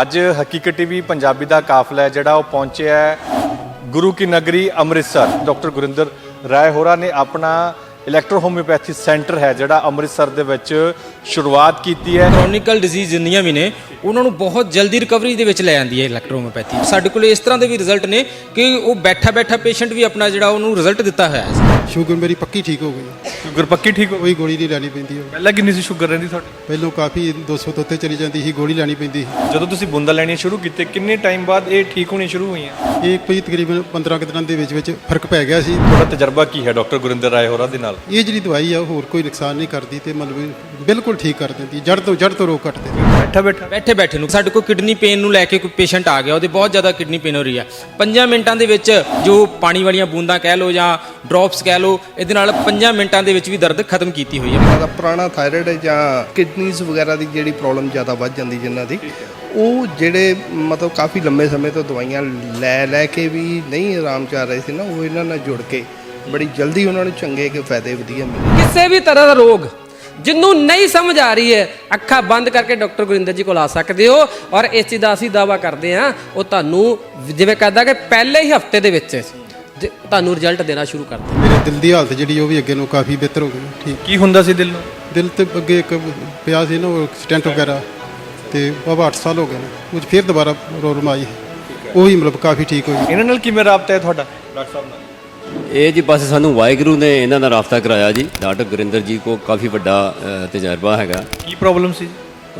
ਅੱਜ ਹਕੀਕਤ ਟੀਵੀ ਪੰਜਾਬੀ ਦਾ ਕਾਫਲਾ ਹੈ, ਜਿਹੜਾ ਉਹ ਪਹੁੰਚਿਆ ਹੈ ਗੁਰੂ ਕੀ ਨਗਰੀ ਅੰਮ੍ਰਿਤਸਰ। ਡਾਕਟਰ ਗੁਰਿੰਦਰ ਰਾਏ ਹੋਰਾਂ ਨੇ ਆਪਣਾ ਇਲੈਕਟ੍ਰੋ ਹੋਮਿਓਪੈਥੀ ਸੈਂਟਰ ਹੈ, ਜਿਹੜਾ ਅੰਮ੍ਰਿਤਸਰ ਦੇ ਵਿੱਚ ਸ਼ੁਰੂਆਤ ਕੀਤੀ ਹੈ। ਕ੍ਰੋਨਿਕਲ ਡਿਜ਼ੀਜ਼ ਜਿੰਨੀਆਂ ਵੀ ਨੇ, ਉਹਨਾਂ ਨੂੰ ਬਹੁਤ ਜਲਦੀ ਰਿਕਵਰੀ ਦੇ ਵਿੱਚ ਲੈ ਆਂਦੀ ਹੈ ਇਲੈਕਟ੍ਰੋਮੋਪੈਥੀ ਸਾਡੇ ਕੋਲ ਇਸ ਤਰ੍ਹਾਂ ਦੇ ਵੀ ਰਿਜ਼ਲਟ ਨੇ ਕਿ ਉਹ ਬੈਠਾ ਬੈਠਾ ਪੇਸ਼ੈਂਟ ਵੀ ਆਪਣਾ ਜਿਹੜਾ, ਉਹਨੂੰ ਰਿਜ਼ਲਟ ਦਿੱਤਾ ਹੋਇਆ ਹੈ। ਸ਼ੂਗਰ ਮੇਰੀ ਪੱਕੀ ਠੀਕ ਹੋ ਗਈ। ਸ਼ੂਗਰ ਪੱਕੀ ਠੀਕ ਹੋ ਕੋਈ ਗੋਲੀ ਨਹੀਂ ਲੈਣੀ ਪੈਂਦੀ ਹੁਣ ਪਹਿਲਾਂ ਕਿੰਨੀ ਸੀ ਸ਼ੂਗਰ ਰਹਿੰਦੀ ਤੁਹਾਡੀ? ਪਹਿਲੋਂ ਕਾਫੀ 200 ਤੋਂ ਉੱਤੇ ਚਲੀ ਜਾਂਦੀ ਸੀ ਗੋਲੀ ਲੈਣੀ ਪੈਂਦੀ ਸੀ। ਜਦੋਂ ਤੁਸੀਂ ਬੁੰਦਾਂ ਲੈਣੀਆਂ ਸ਼ੁਰੂ ਕੀਤੇ ਕਿੰਨੇ ਟਾਈਮ ਬਾਅਦ ਇਹ ਠੀਕ ਹੋਣੀ ਸ਼ੁਰੂ ਹੋਈਆਂ? ਇਹ ਕੋਈ ਤਕਰੀਬਨ 15 ਕੁ ਦਿਨਾਂ ਦੇ ਵਿੱਚ ਵਿੱਚ ਫ਼ਰਕ ਪੈ ਗਿਆ ਸੀ। ਤੁਹਾਡਾ ਤਜਰਬਾ ਕੀ ਹੈ ਡਾਕਟਰ ਗੁਰਿੰਦਰ ਰਾਏ ਹੋਰਾਂ ਦੇ ਨਾਲ? ਇਹ ਜਿਹੜੀ ਦਵਾਈ ਆ ਉਹ ਹੋਰ ਕੋਈ ਨੁਕਸਾਨ ਨਹੀਂ ਕਰਦੀ ਤੇ ਮਤਲਬ ਬਿਲਕੁਲ ਠੀਕ ਕਰ ਦਿੰਦੀ ਜੜ ਤੋਂ ਜੜ ਤੋਂ ਰੋਗ ਕੱਟ ਦਿੰਦੀ ਬੈਠਾ ਬੈਠਾ। ਬੈਠੇ ਬੈਠੇ ਨੂੰ। ਸਾਡੇ ਕੋਲ ਕਿਡਨੀ ਪੇਨ ਨੂੰ ਲੈ ਕੇ ਕੋਈ ਪੇਸ਼ੈਂਟ ਆ ਗਿਆ ਉਹਦੇ ਬਹੁਤ ਜ਼ਿਆਦਾ ਕਿਡਨੀ ਪੇਨ ਹੋ ਰਹੀ ਹੈ 5 ਮਿੰਟਾਂ ਦੇ ਵਿੱਚ ਜੋ ਪਾਣੀ ਵਾਲੀਆਂ ਬੂੰਦਾਂ ਕਹਿ ਲਓ ਜਾਂ ਡ੍ਰੌਪਸ ਕਹਿ ਲਓ ਇਹਦੇ ਨਾਲ 5 ਮਿੰਟਾਂ ਦੇ ਵਿੱਚ ਵੀ ਦਰਦ ਖਤਮ ਕੀਤੀ ਹੋਈ ਹੈ। ਦਾ ਪੁਰਾਣਾ ਥਾਇਰਾਇਡ ਜਾਂ ਕਿਡਨੀਜ਼ ਵਗੈਰਾ ਦੀ ਜਿਹੜੀ ਪ੍ਰੋਬਲਮ ਜ਼ਿਆਦਾ ਵੱਧ ਜਾਂਦੀ ਜਿਨ੍ਹਾਂ ਦੀ ਉਹ ਜਿਹੜੇ ਮਤਲਬ ਕਾਫੀ ਲੰਮੇ ਸਮੇਂ ਤੋਂ ਦਵਾਈਆਂ ਲੈ ਲੈ ਕੇ ਵੀ ਨਹੀਂ ਆਰਾਮ ਚੱਲ ਰਹੇ ਸੀ ਨਾ ਉਹ ਇਹਨਾਂ ਨਾਲ ਜੁੜ ਕੇ ਬੜੀ ਜਲਦੀ ਉਹਨਾਂ ਨੂੰ ਚੰਗੇ ਕਿ ਫਾਇਦੇ ਵਧੀਆ ਮਿਲੇ। ਕਿਸੇ ਵੀ ਤਰ੍ਹਾਂ ਦਾ ਰੋਗ ਜਿਹਨੂੰ ਨਹੀਂ ਸਮਝ ਆ ਰਹੀ ਹੈ ਅੱਖਾਂ ਬੰਦ ਕਰਕੇ ਡਾਕਟਰ ਗੁਰਿੰਦਰ ਜੀ ਕੋਲ ਆ ਸਕਦੇ ਹੋ ਔਰ ਇਸ ਚੀਜ਼ ਦਾ ਅਸੀਂ ਦਾਵਾ ਕਰਦੇ ਹਾਂ ਉਹ ਤੁਹਾਨੂੰ ਜਿਵੇਂ ਕਹਦਾ ਕਿ ਪਹਿਲੇ ਹੀ ਹਫ਼ਤੇ ਦੇ ਵਿੱਚ ਤੁਹਾਨੂੰ ਰਿਜ਼ਲਟ ਦੇਣਾ ਸ਼ੁਰੂ ਕਰ ਦੇ ਮੇਰੇ ਦਿਲ ਦੀ ਹਾਲਤ ਜਿਹੜੀ ਉਹ ਵੀ ਅੱਗੇ ਨੂੰ ਕਾਫੀ ਬਿਹਤਰ ਹੋ ਗਈ ਠੀਕ। ਕੀ ਹੁੰਦਾ ਸੀ ਦਿਲ ਨੂੰ? ਦਿਲ ਤੇ ਅੱਗੇ ਇੱਕ ਪਿਆ ਸੀ ਨਾ ਉਹ ਸਟੈਂਟ ਵਗੈਰਾ ਤੇ ਬਾਬਾ 8 ਸਾਲ ਹੋ ਗਏ ਨੇ ਉਹ 'ਚ ਫਿਰ ਦੁਬਾਰਾ ਪ੍ਰੋਬਲਮ ਆਈ ਉਹ ਵੀ ਮਤਲਬ ਕਾਫੀ ਠੀਕ ਹੋਈ। ਇਹਨਾਂ ਨਾਲ ਕਿਵੇਂ ਰਾਬਤਾ ਹੈ ਤੁਹਾਡਾ? ਡਾਕਟਰ ਸਾਹਿਬ ਨਾਲ। ਇਹ ਜੀ ਬਸ ਸਾਨੂੰ ਵਾਹਿਗੁਰੂ ਨੇ ਇਹਨਾਂ ਦਾ ਰਾਬਤਾ ਕਰਾਇਆ ਜੀ। ਡਾਕਟਰ ਗੁਰਿੰਦਰ ਜੀ ਕੋ ਕਾਫੀ ਵੱਡਾ ਤਜਰਬਾ ਹੈਗਾ। ਕੀ ਪ੍ਰੋਬਲਮ ਸੀ?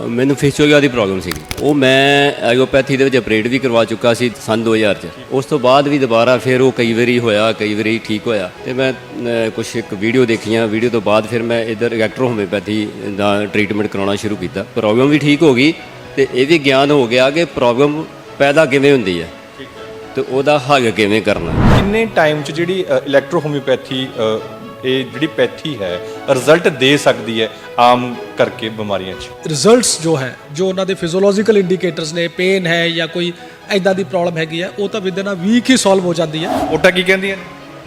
ਮੈਨੂੰ ਫਿਸ਼ੋਗਿਆ ਦੀ ਪ੍ਰੋਬਲਮ ਸੀਗੀ। ਉਹ ਮੈਂ ਐਗੋਪੈਥੀ ਦੇ ਵਿੱਚ ਆਪਰੇਟ ਵੀ ਕਰਵਾ ਚੁੱਕਾ ਸੀ ਸਨ 2000 ਚ। ਉਸ ਤੋਂ ਬਾਅਦ ਵੀ ਦੁਬਾਰਾ ਫਿਰ ਉਹ ਕਈ ਵਾਰੀ ਹੋਇਆ ਕਈ ਵਾਰੀ ਠੀਕ ਹੋਇਆ। ਤੇ ਮੈਂ ਕੁਝ ਇੱਕ ਵੀਡੀਓ ਦੇਖੀਆਂ। ਵੀਡੀਓ ਤੋਂ ਬਾਅਦ ਫਿਰ ਮੈਂ ਇਧਰ ਇਲੈਕਟ੍ਰੋ ਹੋਮਿਓਪੈਥੀ ਦਾ ਟ੍ਰੀਟਮੈਂਟ ਕਰਾਉਣਾ ਸ਼ੁਰੂ ਕੀਤਾ। ਪ੍ਰੋਬਲਮ ਵੀ ਠੀਕ ਹੋ ਗਈ ਤੇ ਇਹ ਵੀ ਗਿਆਨ ਹੋ ਗਿਆ ਕਿ ਪ੍ਰੋਬਲਮ ਪੈਦਾ ਕਿਵੇਂ ਹੁੰਦੀ ਹੈ। ਤੇ ਉਹਦਾ ਹੱਲ ਕਿਵੇਂ ਕਰਨਾ? ਕਿੰਨੇ ਟਾਈਮ 'ਚ ਜਿਹੜੀ ਇਲੈਕਟ੍ਰੋ ਹੋਮਿਓਪੈਥੀ ਇਹ ਜਿਹੜੀ ਪੈਥੀ ਹੈ ਰਿਜ਼ਲਟ ਦੇ ਸਕਦੀ ਹੈ ਆਮ ਕਰਕੇ ਬਿਮਾਰੀਆਂ 'ਚ? ਰਿਜ਼ਲਟਸ ਜੋ ਹੈ ਜੋ ਉਹਨਾਂ ਦੇ ਫਿਜ਼ੀਓਲੋਜੀਕਲ ਇੰਡੀਕੇਟਰਸ ਨੇ ਪੇਨ ਹੈ ਜਾਂ ਕੋਈ ਐਦਾਂ ਦੀ ਪ੍ਰੋਬਲਮ ਹੈਗੀ ਹੈ ਉਹ ਤਾਂ ਵਿਦਨ ਅ ਵੀਕ ਹੀ ਸੋਲਵ ਹੋ ਜਾਂਦੀ ਹੈ। ਓਟਾ ਕੀ ਕਹਿੰਦੀਆਂ ਨੇ?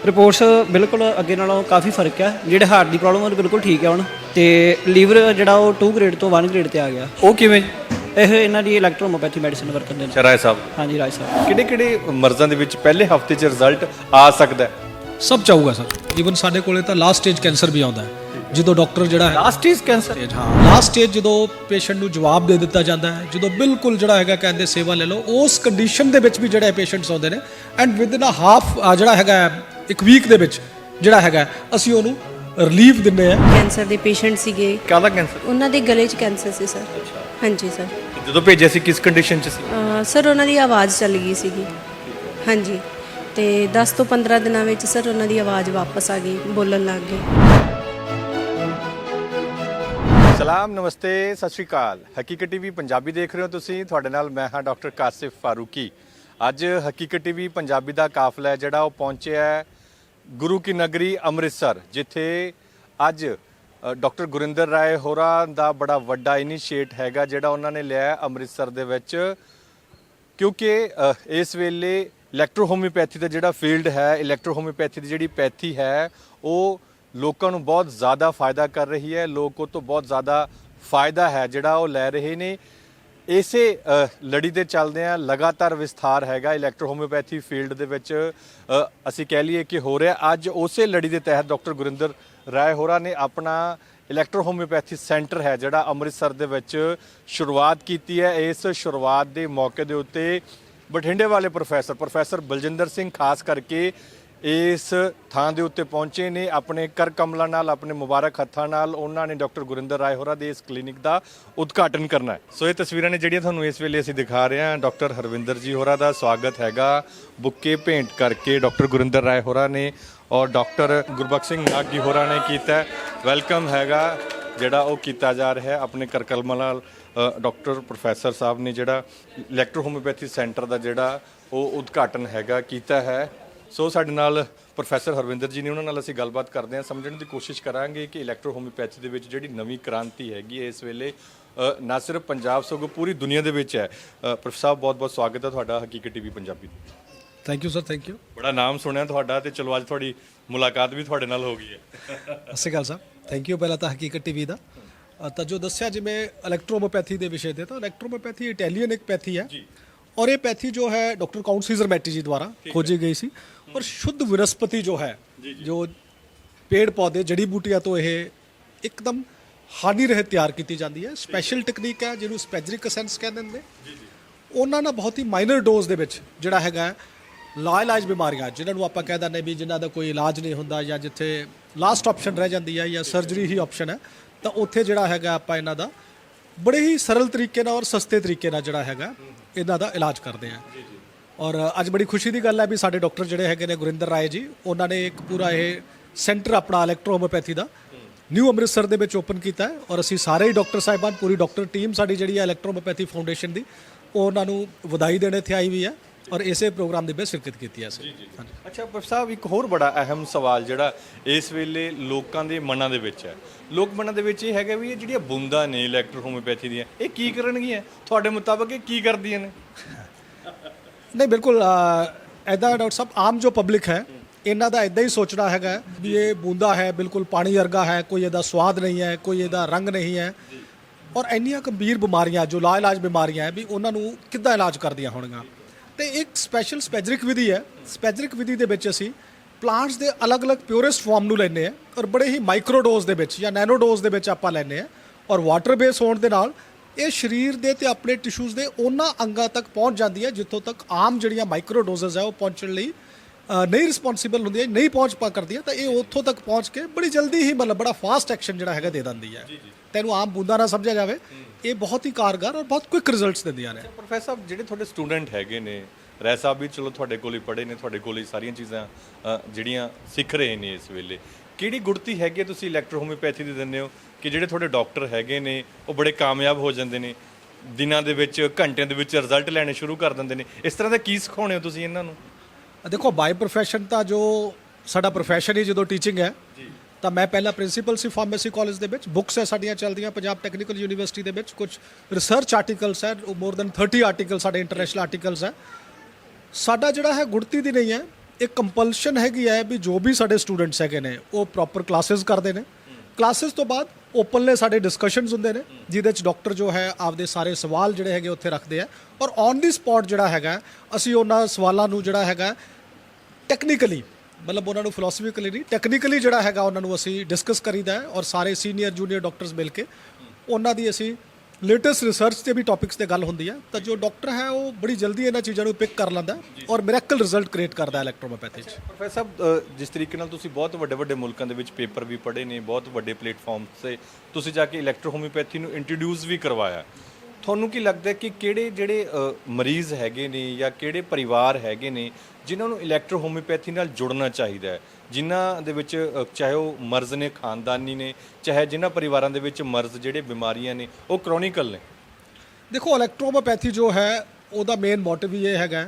ਰਿਪੋਰਟਸ ਬਿਲਕੁਲ ਅੱਗੇ ਨਾਲੋਂ ਕਾਫੀ ਫ਼ਰਕ ਹੈ। ਜਿਹੜੇ ਹਾਰਟ ਦੀ ਪ੍ਰੋਬਲਮ ਉਹ ਬਿਲਕੁਲ ਠੀਕ ਹੈ ਹੁਣ। ਤੇ ਲੀਵਰ ਜਿਹੜਾ ਉਹ 2 ਗ੍ਰੇਡ ਤੋਂ 1 ਗ੍ਰੇਡ ਤੇ ਆ ਗਿਆ। ਉਹ ਕਿਵੇਂ? ਇਹ ਇਹਨਾਂ ਦੀ ਇਲੈਕਟ੍ਰੋਮੋਪੈਥੀ ਮੈਡੀਸਿਨ ਵਰਤਨ ਦੇ ਨਾਲ। ਚਰਾਏ ਸਾਹਿਬ। ਹਾਂਜੀ ਰਾਜ ਸਾਹਿਬ। ਕਿਹੜੇ ਕਿਹੜੇ ਮਰਜ਼ਾਂ ਦੇ ਵਿੱਚ ਪਹਿਲੇ ਹਫ਼ਤੇ 'ਚ ਰਿਜ਼ਲਟ ਆ ਸਕਦਾ ਹੈ? ਸਭ ਚਾਹੂਗਾ ਸਰ। ਈਵਨ ਸਾਡੇ ਕੋਲੇ ਤਾਂ ਲਾਸਟ ਸਟੇਜ ਕੈਂਸਰ ਵੀ ਆਉਂਦਾ ਹੈ। ਜਦੋਂ ਡਾਕਟਰ ਜਿਹੜਾ ਹੈ ਲਾਸਟ ਇਜ਼ ਕੈਂਸਰ ਹਾਂ। ਲਾਸਟ ਸਟੇਜ ਜਦੋਂ ਪੇਸ਼ੈਂਟ ਨੂੰ ਜਵਾਬ ਦੇ ਦਿੱਤਾ ਜਾਂਦਾ ਹੈ ਜਦੋਂ ਬਿਲਕੁਲ ਜਿਹੜਾ ਹੈਗਾ ਕਹਿੰਦੇ ਸੇਵਾ ਲੈ ਲਓ ਉਸ ਕੰਡੀਸ਼ਨ ਦੇ ਵਿੱਚ ਵੀ ਜਿਹੜੇ ਪੇਸ਼ੈਂਟਸ ਆਉਂਦੇ ਨੇ ਐਂਡ ਵਿਦਨ ਅ ਹਾਫ ਜਿਹੜਾ ਹੈਗਾ ਹੈ, ਇੱਕ ਵੀਕ ਦੇ ਵਿੱਚ ਜਿਹੜਾ ਹੈਗਾ ਹੈ, ਅਸੀਂ ਉਹਨੂੰ ਰਿਲੀਫ ਦਿੰਨੇ ਆ ਕੈਂਸਰ ਦੇ ਪੇਸ਼ੈਂਟ ਸੀਗੇ। ਕਾਹਦਾ ਕੈਂਸਰ ਉਹਨਾਂ ਦੇ ਗਲੇ 'ਚ ਕੈਂਸਰ ਸੀ ਸਰ ਹਾਂਜੀ ਸਰ ਜਦੋਂ ਭੇਜਿਆ ਸੀ ਕਿਸ ਕੰਡੀਸ਼ਨ 'ਚ ਸੀ? ਅਹ ਸਰ ਉਹਨਾਂ ਦੀ ਆਵਾਜ਼ ਚੱਲ ਗਈ ਸੀਗੀ। ਹਾਂਜੀ। ਤੇ 10 ਤੋਂ 15 ਦਿਨਾਂ ਵਿੱਚ ਸਰ ਉਹਨਾਂ ਦੀ ਆਵਾਜ਼ ਵਾਪਸ ਆ ਗਈ ਬੋਲਣ ਲੱਗ ਗਏ। ਸਲਾਮ ਨਮਸਤੇ ਸਤਿ ਸ਼੍ਰੀ ਅਕਾਲ। ਹਕੀਕਤ ਟੀਵੀ ਪੰਜਾਬੀ ਦੇਖ ਰਹੇ ਹੋ ਤੁਸੀਂ। ਤੁਹਾਡੇ ਨਾਲ ਮੈਂ ਹਾਂ ਡਾਕਟਰ ਕਾਸਿਫ ਫਾਰੂਕੀ। ਅੱਜ ਹਕੀਕਤ ਟੀਵੀ ਪੰਜਾਬੀ ਦਾ ਕਾਫਲਾ ਹੈ ਜਿਹੜਾ ਉਹ ਪਹੁੰਚਿਆ ਹੈ ਗੁਰੂ ਕੀ ਨਗਰੀ ਅੰਮ੍ਰਿਤਸਰ ਜਿੱਥੇ ਅੱਜ ਡਾਕਟਰ ਗੁਰਿੰਦਰ ਰਾਏ ਹੋਰਾਂ ਦਾ ਬੜਾ ਵੱਡਾ ਇਨੀਸ਼ੀਏਟ ਹੈਗਾ, ਜਿਹੜਾ ਉਹਨਾਂ ਨੇ ਲਿਆ ਅੰਮ੍ਰਿਤਸਰ ਦੇ ਵਿੱਚ। ਕਿਉਂਕਿ ਇਸ ਵੇਲੇ ਇਲੈਕਟ੍ਰੋਹੋਮਿਓਪੈਥੀ ਦਾ ਜਿਹੜਾ ਫੀਲਡ ਹੈ, ਇਲੈਕਟ੍ਰੋਹੋਮਿਓਪੈਥੀ ਦੀ ਜਿਹੜੀ ਪੈਥੀ ਹੈ, ਉਹ ਲੋਕਾਂ ਨੂੰ ਬਹੁਤ ਜ਼ਿਆਦਾ ਫਾਇਦਾ ਕਰ ਰਹੀ ਹੈ। ਲੋਕ ਉਹ ਤੋਂ ਬਹੁਤ ਜ਼ਿਆਦਾ ਫਾਇਦਾ ਹੈ, ਜਿਹੜਾ ਉਹ ਲੈ ਰਹੇ ਨੇ। ਇਸੇ ਲੜੀ ਦੇ ਚੱਲਦੇ ਆ ਲਗਾਤਾਰ ਵਿਸਥਾਰ ਹੈਗਾ ਇਲੈਕਟ੍ਰੋਹੋਮਿਓਪੈਥੀ ਫੀਲਡ ਦੇ ਵਿੱਚ। ਅਸੀਂ ਕਹਿ ਲਈਏ ਕਿ ਹੋ ਰਿਹਾ। ਅੱਜ ਉਸੇ ਲੜੀ ਦੇ ਤਹਿਤ ਡਾਕਟਰ ਗੁਰਿੰਦਰ ਰਾਏ ਹੋਰਾਂ ਨੇ ਆਪਣਾ ਇਲੈਕਟ੍ਰੋ ਹੋਮਿਓਪੈਥੀ ਸੈਂਟਰ ਹੈ, ਜਿਹੜਾ ਅੰਮ੍ਰਿਤਸਰ ਦੇ ਵਿੱਚ ਸ਼ੁਰੂਆਤ ਕੀਤੀ ਹੈ। ਇਸ ਸ਼ੁਰੂਆਤ ਦੇ ਮੌਕੇ ਦੇ ਉੱਤੇ ਬਠਿੰਡੇ ਵਾਲੇ ਪ੍ਰੋਫੈਸਰ ਪ੍ਰੋਫੈਸਰ ਬਲਜਿੰਦਰ ਸਿੰਘ ਖਾਸ ਕਰਕੇ ਇਸ ਥਾਂ ਦੇ ਉੱਤੇ ਪਹੁੰਚੇ ਨੇ। ਆਪਣੇ ਕਰ ਕਮਲਾਂ ਨਾਲ, ਆਪਣੇ ਮੁਬਾਰਕ ਹੱਥਾਂ ਨਾਲ ਉਹਨਾਂ ਨੇ ਡਾਕਟਰ ਗੁਰਿੰਦਰ ਰਾਏ ਹੋਰਾਂ ਦੇ ਇਸ ਕਲੀਨਿਕ ਦਾ ਉਦਘਾਟਨ ਕਰਨਾ ਹੈ। ਸੋ ਇਹ ਤਸਵੀਰਾਂ ਨੇ ਜਿਹੜੀਆਂ ਤੁਹਾਨੂੰ ਇਸ ਵੇਲੇ ਅਸੀਂ ਦਿਖਾ ਰਹੇ ਹਾਂ। ਡਾਕਟਰ ਹਰਵਿੰਦਰ ਜੀ ਹੋਰਾਂ ਦਾ ਸਵਾਗਤ ਹੈਗਾ। ਬੁੱਕੇ ਭੇਂਟ ਕਰਕੇ ਡਾਕਟਰ ਗੁਰਿੰਦਰ ਰਾਏ ਹੋਰਾਂ ਨੇ ਔਰ ਡਾਕਟਰ ਗੁਰਬਖਸ਼ ਸਿੰਘ ਨਾਗੀ ਹੋਰਾਂ ਨੇ ਕੀਤਾ ਵੈਲਕਮ ਹੈਗਾ ਜਿਹੜਾ ਉਹ ਕੀਤਾ ਜਾ ਰਿਹਾ ਹੈ। ਆਪਣੇ ਕਰ ਨਾਲ ਅ, ਡਾਕਟਰ ਪ੍ਰੋਫੈਸਰ ਸਾਹਿਬ ਨੇ ਜਿਹੜਾ ਇਲੈਕਟ੍ਰੋ ਹੋਮਿਓਪੈਥੀ ਸੈਂਟਰ ਦਾ ਜਿਹੜਾ ਉਹ ਉਦਘਾਟਨ ਹੈਗਾ ਕੀਤਾ ਹੈ। ਸੋ ਸਾਡੇ ਨਾਲ ਪ੍ਰੋਫੈਸਰ ਹਰਵਿੰਦਰ ਜੀ ਨੇ ਉਹਨਾਂ ਨਾਲ ਅਸੀਂ ਗੱਲਬਾਤ ਕਰਦੇ ਹਾਂ। ਸਮਝਣ ਦੀ ਕੋਸ਼ਿਸ਼ ਕਰਾਂਗੇ ਕਿ ਇਲੈਕਟ੍ਰੋ ਹੋਮਿਓਪੈਥੀ ਦੇ ਵਿੱਚ ਜਿਹੜੀ ਨਵੀਂ ਕ੍ਰਾਂਤੀ ਹੈਗੀ ਹੈ ਇਸ ਵੇਲੇ ਨਾ ਸਿਰਫ ਪੰਜਾਬ ਸਗੋਂ ਪੂਰੀ ਦੁਨੀਆ ਦੇ ਵਿੱਚ ਹੈ। ਪ੍ਰੋਫੈਸਰ ਸਾਹਿਬ ਬਹੁਤ ਬਹੁਤ ਸਵਾਗਤ ਹੈ ਤੁਹਾਡਾ Haqeeqat TV Punjabi thank you sir thank you ਬੜਾ ਨਾਮ ਸੁਣਿਆ ਤੁਹਾਡਾ ਤੇ ਚਲੋ ਅੱਜ ਤੁਹਾਡੀ ਮੁਲਾਕਾਤ ਵੀ ਤੁਹਾਡੇ ਨਾਲ ਹੋ ਗਈ ਹੈ। ਸ਼੍ਰੀ ਅਕਾਲ ਸਾਹਿਬ ਥੈਂਕ ਯੂ ਪਹਿਲਾਂ ਤਾਂ ਹਕੀਕਤ ਟੀਵੀ ਦਾ। ਤਾਂ ਜੋ ਦੱਸਿਆ ਜਿਵੇਂ ਇਲੈਕਟ੍ਰੋਮੋਪੈਥੀ ਦੇ ਵਿਸ਼ੇ ਤੇ ਤਾਂ ਇਲੈਕਟ੍ਰੋਮੋਪੈਥੀ ਇਟਾਲੀਅਨ ਇੱਕ ਪੈਥੀ ਹੈ। ਔਰ ਇਹ ਪੈਥੀ ਜੋ ਹੈ ਡਾਕਟਰ ਕਾਉਂਟ ਸੀਜ਼ਰ ਮੈਟੀ ਜੀ ਦੁਆਰਾ ਖੋਜੀ ਗਈ ਸੀ। ਔਰ ਸ਼ੁੱਧ ਵਿਨਸਪਤੀ ਜੋ ਹੈ ਜੋ ਪੇੜ ਪੌਦੇ ਜੜੀ ਬੂਟੀਆਂ ਤੋਂ ਇਹ ਇੱਕਦਮ ਹਾਨੀ ਰਹਿਤ ਤਿਆਰ ਕੀਤੀ ਜਾਂਦੀ ਹੈ। ਸਪੈਸ਼ਲ ਟੈਕਨੀਕ ਹੈ ਜਿਹਨੂੰ ਸਪੈਜਰਿਕ ਅਸੈਂਸ ਕਹਿੰਦੇ ਨੇ। ਉਹਨਾਂ ਨਾਲ ਬਹੁਤ ਹੀ ਮਾਈਨਰ ਡੋਜ਼ ਦੇ ਵਿੱਚ ਜਿਹੜਾ ਹੈਗਾ ਲਾ ਇਲਾਜ ਬਿਮਾਰੀਆਂ ਜਿਨ੍ਹਾਂ ਨੂੰ ਆਪਾਂ ਕਹਿ ਦਿੰਦੇ ਵੀ ਜਿਨ੍ਹਾਂ ਦਾ ਕੋਈ ਇਲਾਜ ਨਹੀਂ ਹੁੰਦਾ ਜਾਂ ਜਿੱਥੇ ਲਾਸਟ ਆਪਸ਼ਨ ਰਹਿ ਜਾਂਦੀ ਹੈ ਜਾਂ ਸਰਜਰੀ ਹੀ ਆਪਸ਼ਨ ਹੈ ਤਾਂ ਉੱਥੇ ਜਿਹੜਾ ਹੈਗਾ ਆਪਾਂ ਇਹਨਾਂ ਦਾ ਬੜੇ ਹੀ ਸਰਲ ਤਰੀਕੇ ਨਾਲ ਔਰ ਸਸਤੇ ਤਰੀਕੇ ਨਾਲ ਜਿਹੜਾ ਹੈਗਾ ਇਹਨਾਂ ਦਾ ਇਲਾਜ ਕਰਦੇ ਆ ਔਰ ਅੱਜ ਬੜੀ ਖੁਸ਼ੀ ਦੀ ਗੱਲ ਹੈ ਵੀ ਸਾਡੇ ਡਾਕਟਰ ਜਿਹੜੇ ਹੈਗੇ ਨੇ ਗੁਰਿੰਦਰ ਰਾਏ ਜੀ ਉਹਨਾਂ ਨੇ ਇੱਕ ਪੂਰਾ ਇਹ ਸੈਂਟਰ ਆਪਣਾ ਇਲੈਕਟ੍ਰੋਹੋਮਿਓਪੈਥੀ ਦਾ ਨਿਊ ਅੰਮ੍ਰਿਤਸਰ ਦੇ ਵਿੱਚ ਓਪਨ ਕੀਤਾ ਹੈ ਔਰ ਅਸੀਂ ਸਾਰੇ ਹੀ ਡਾਕਟਰ ਸਾਹਿਬਾਨ ਪੂਰੀ ਡਾਕਟਰ ਟੀਮ ਸਾਡੀ ਜਿਹੜੀ ਹੈ ਇਲੈਕਟ੍ਰੋਹੋਮਿਓਪੈਥੀ ਫਾਊਂਡੇਸ਼ਨ ਦੀ ਉਹ ਉਹਨਾਂ ਨੂੰ ਵਧਾਈ ਦੇਣ ਇੱਥੇ ਆਈ ਵੀ ਹੈ। ਔਰ ਇਸੇ ਪ੍ਰੋਗਰਾਮ ਦੇ ਵਿੱਚ ਸ਼ਿਰਕਤ ਕੀਤੀ ਹੈ ਅਸੀਂ ਹਾਂਜੀ। ਅੱਛਾ ਪ੍ਰੋਫੈਸਰ ਸਾਹਿਬ ਇੱਕ ਹੋਰ ਬੜਾ ਅਹਿਮ ਸਵਾਲ ਜਿਹੜਾ ਇਸ ਵੇਲੇ ਲੋਕਾਂ ਦੇ ਮਨਾਂ ਦੇ ਵਿੱਚ ਹੈ। ਲੋਕ ਮਨਾਂ ਦੇ ਵਿੱਚ ਇਹ ਹੈਗਾ ਵੀ ਇਹ ਜਿਹੜੀਆਂ ਬੂੰਦਾਂ ਨੇ ਇਲੈਕਟ੍ਰੋ ਹੋਮਿਓਪੈਥੀ ਦੀਆਂ ਇਹ ਕੀ ਕਰਨਗੀਆਂ? ਤੁਹਾਡੇ ਮੁਤਾਬਕ ਇਹ ਕੀ ਕਰਦੀਆਂ ਨੇ? ਨਹੀਂ ਬਿਲਕੁਲ ਐਦਾਂ ਡਾਕਟਰ ਸਾਹਿਬ ਆਮ ਜੋ ਪਬਲਿਕ ਹੈ ਇਹਨਾਂ ਦਾ ਇਦਾਂ ਹੀ ਸੋਚਣਾ ਹੈਗਾ ਵੀ ਇਹ ਬੂੰਦਾ ਹੈ ਬਿਲਕੁਲ ਪਾਣੀ ਵਰਗਾ ਹੈ ਕੋਈ ਇਹਦਾ ਸਵਾਦ ਨਹੀਂ ਹੈ ਕੋਈ ਇਹਦਾ ਰੰਗ ਨਹੀਂ ਹੈ। ਔਰ ਇੰਨੀਆਂ ਗੰਭੀਰ ਬਿਮਾਰੀਆਂ ਜੋ ਲਾ ਇਲਾਜ ਬਿਮਾਰੀਆਂ ਹੈ ਵੀ ਉਹਨਾਂ ਨੂੰ ਕਿੱਦਾਂ ਇਲਾਜ ਕਰਦੀਆਂ ਹੋਣਗੀਆਂ? ਤੇ ਇੱਕ ਸਪੈਸ਼ਲ ਸਪੈਜਰਿਕ ਵਿਧੀ ਹੈ। ਸਪੈਜਰਿਕ ਵਿਧੀ ਦੇ ਵਿੱਚ ਅਸੀਂ ਪਲਾਂਟਸ ਦੇ ਅਲੱਗ-ਅਲੱਗ ਪਿਓਰੈਸਟ ਫਾਰਮ ਨੂੰ ਲੈਂਦੇ ਆ ਔਰ ਬੜੇ ਹੀ ਮਾਈਕਰੋ ਡੋਜ਼ ਦੇ ਵਿੱਚ ਜਾਂ ਨੈਨੋ ਡੋਜ਼ ਦੇ ਵਿੱਚ ਆਪਾਂ ਲੈਂਦੇ ਆ ਔਰ ਵਾਟਰ ਬੇਸ ਹੋਣ ਦੇ ਨਾਲ ਇਹ ਸਰੀਰ ਦੇ ਤੇ ਆਪਣੇ ਟਿਸ਼ੂਜ਼ ਦੇ ਉਹਨਾਂ ਅੰਗਾਂ ਤੱਕ ਪਹੁੰਚ ਜਾਂਦੀ ਹੈ ਜਿੱਥੋਂ ਤੱਕ ਆਮ ਜਿਹੜੀਆਂ ਮਾਈਕਰੋ ਡੋਜ਼ਸ ਹੈ ਉਹ ਪਹੁੰਚਣ ਲਈ ਨਹੀਂ ਰਿਸਪੌਂਸਿਬਲ ਹੁੰਦੀਆਂ ਨਹੀਂ ਪਹੁੰਚ ਪਾ ਕਰਦੀਆਂ ਤਾਂ ਇਹ ਉੱਥੋਂ ਤੱਕ ਪਹੁੰਚ ਕੇ ਬੜੀ ਜਲਦੀ ਹੀ ਮਤਲਬ ਬੜਾ ਫਾਸਟ ਐਕਸ਼ਨ ਜਿਹੜਾ ਹੈਗਾ ਦੇ ਦਿੰਦੀ ਹੈ। ਤੈਨੂੰ ਆਮ ਬੂੰਦਾ ਨਾ ਸਮਝਿਆ ਜਾਵੇ ਇਹ ਬਹੁਤ ਹੀ ਕਾਰਗਰ ਔਰ ਬਹੁਤ ਕੁਇਕ ਰਿਜ਼ਲਟਸ ਦਿੰਦੀਆਂ ਨੇ। ਪ੍ਰੋਫੈਸਰ ਸਾਹਿਬ ਜਿਹੜੇ ਤੁਹਾਡੇ ਸਟੂਡੈਂਟ ਹੈਗੇ ਨੇ ਰਾਏ ਸਾਹਿਬ ਵੀ ਚਲੋ ਤੁਹਾਡੇ ਕੋਲ ਹੀ ਪੜ੍ਹੇ ਨੇ ਤੁਹਾਡੇ ਕੋਲ ਹੀ ਸਾਰੀਆਂ ਚੀਜ਼ਾਂ ਜਿਹੜੀਆਂ ਸਿੱਖ ਰਹੇ ਨੇ ਇਸ ਵੇਲੇ। ਕਿਹੜੀ ਗੁੜਤੀ ਹੈਗੀ ਹੈ ਤੁਸੀਂ ਇਲੈਕਟ੍ਰੋ ਹੋਮਿਓਪੈਥੀ ਦੇ ਦਿੰਦੇ ਹੋ? ਕਿ ਜਿਹੜੇ ਤੁਹਾਡੇ ਡਾਕਟਰ ਹੈਗੇ ਨੇ ਉਹ ਬੜੇ ਕਾਮਯਾਬ ਹੋ ਜਾਂਦੇ ਨੇ ਦਿਨਾਂ ਦੇ ਵਿੱਚ ਘੰਟਿਆਂ ਦੇ ਵਿੱਚ ਰਿਜ਼ਲਟ ਲੈਣੇ ਸ਼ੁਰੂ ਕਰ ਦਿੰਦੇ ਨੇ। ਇਸ ਤਰ੍ਹਾਂ ਦਾ ਕੀ ਸਿਖਾਉਣੇ ਹੋ ਤੁਸੀਂ ਇਹਨਾਂ ਨੂੰ? ਦੇਖੋ ਬਾਈ ਪ੍ਰੋਫੈਸ਼ਨ ਤਾਂ ਜੋ ਸਾਡਾ ਪ੍ਰੋਫੈਸ਼ਨ ਹੀ ਜਦੋਂ ਟੀਚਿੰਗ ਹੈ ਤਾਂ ਮੈਂ ਪਹਿਲਾਂ ਪ੍ਰਿੰਸੀਪਲ ਸੀ ਫਾਰਮੇਸੀ ਕਾਲਜ ਦੇ ਵਿੱਚ। ਬੁੱਕਸ ਹੈ ਸਾਡੀਆਂ ਚੱਲਦੀਆਂ ਪੰਜਾਬ ਟੈਕਨੀਕਲ ਯੂਨੀਵਰਸਿਟੀ ਦੇ ਵਿੱਚ। ਕੁਝ ਰਿਸਰਚ ਆਰਟੀਕਲਸ ਹੈ ਮੋਰ ਦੈਨ 30 ਆਰਟੀਕਲ ਸਾਡੇ ਇੰਟਰਨੈਸ਼ਨਲ ਆਰਟੀਕਲਸ ਹੈ। ਸਾਡਾ ਜਿਹੜਾ ਹੈ ਗੁੜਤੀ ਦੀ ਨਹੀਂ ਹੈ ਇੱਕ ਕੰਪਲਸ਼ਨ ਹੈਗੀ ਹੈ ਵੀ ਜੋ ਵੀ ਸਾਡੇ ਸਟੂਡੈਂਟਸ ਹੈਗੇ ਨੇ ਉਹ ਪ੍ਰੋਪਰ ਕਲਾਸਿਸ ਕਰਦੇ ਨੇ। ਕਲਾਸਿਸ ਤੋਂ ਬਾਅਦ ਓਪਨਲੀ ਸਾਡੇ ਡਿਸਕਸ਼ਨਸ ਹੁੰਦੇ ਨੇ, ਜਿਹਦੇ ਚ ਡਾਕਟਰ ਜੋ ਹੈ, ਆਪਦੇ ਸਾਰੇ ਸਵਾਲ ਜਿਹੜੇ ਹੈਗੇ ਉੱਥੇ ਰੱਖਦੇ ਆ। ਔਰ ਔਨ ਦੀ ਸਪੌਟ ਜਿਹੜਾ ਹੈਗਾ, ਅਸੀਂ ਉਹਨਾਂ ਸਵਾਲਾਂ ਨੂੰ ਜਿਹੜਾ ਹੈਗਾ ਟੈਕਨੀਕਲੀ ਮਤਲਬ ਉਹਨਾਂ ਨੂੰ ਫਿਲਾਸਫੀਕਲੀ ਨਹੀਂ ਟੈਕਨੀਕਲੀ ਜਿਹੜਾ ਹੈਗਾ, ਉਹਨਾਂ ਨੂੰ ਅਸੀਂ ਡਿਸਕਸ ਕਰੀਦਾ ਔਰ ਸਾਰੇ ਸੀਨੀਅਰ ਜੂਨੀਅਰ ਡਾਕਟਰਸ ਮਿਲ ਕੇ, ਉਹਨਾਂ ਦੀ ਅਸੀਂ ਲੇਟੈਸਟ ਰਿਸਰਚ ਤੇ ਵੀ ਟੌਪਿਕਸ ਤੇ ਗੱਲ ਹੁੰਦੀ ਹੈ। ਤਾਂ ਜੋ ਡਾਕਟਰ ਹੈ, ਉਹ ਬੜੀ ਜਲਦੀ ਇਹਨਾਂ ਚੀਜ਼ਾਂ ਨੂੰ ਪਿਕ ਕਰ ਲੈਂਦਾ ਔਰ ਮਿਰੈਕਲ ਰਿਜ਼ਲਟ ਕ੍ਰੀਏਟ ਕਰਦਾ ਇਲੈਕਟ੍ਰੋਮੋਪੈਥੀ 'ਚ ਪ੍ਰੋਫੈਸਰ ਸਾਹਿਬ ਜਿਸ ਤਰੀਕੇ ਨਾਲ ਤੁਸੀਂ ਬਹੁਤ ਵੱਡੇ ਵੱਡੇ ਮੁਲਕਾਂ ਦੇ ਵਿੱਚ ਪੇਪਰ ਵੀ ਪੜ੍ਹੇ ਨੇ, ਬਹੁਤ ਵੱਡੇ ਪਲੇਟਫਾਰਮ ਤੇ ਤੁਸੀਂ ਜਾ ਕੇ ਇਲੈਕਟ੍ਰੋਹੋਮਿਓਪੈਥੀ ਨੂੰ ਇੰਟਰੋਡਿਊਸ ਵੀ ਕਰਵਾਇਆ। ਤੁਹਾਨੂੰ ਕੀ ਲੱਗਦਾ ਕਿ ਕਿਹੜੇ ਜਿਹੜੇ ਮਰੀਜ਼ ਹੈਗੇ ਨੇ ਜਾਂ ਕਿਹੜੇ ਪਰਿਵਾਰ ਹੈਗੇ ਨੇ ਜਿਨ੍ਹਾਂ ਨੂੰ ਇਲੈਕਟ੍ਰੋ ਹੋਮਿਓਪੈਥੀ ਨਾਲ ਜੁੜਨਾ ਚਾਹੀਦਾ ਹੈ? ਜਿਨ੍ਹਾਂ ਦੇ ਵਿੱਚ ਚਾਹੇ ਉਹ ਮਰਜ਼ ਨੇ, ਖਾਨਦਾਨੀ ਨੇ, ਚਾਹੇ ਜਿਨ੍ਹਾਂ ਪਰਿਵਾਰਾਂ ਦੇ ਵਿੱਚ ਮਰਜ਼ ਜਿਹੜੇ ਬਿਮਾਰੀਆਂ ਨੇ, ਉਹ ਕ੍ਰੋਨਿਕਲ ਨੇ? ਦੇਖੋ ਇਲੈਕਟ੍ਰੋਮੋਪੈਥੀ ਜੋ ਹੈ, ਉਹਦਾ ਮੇਨ ਮੋਟਿਵ ਇਹ ਹੈਗਾ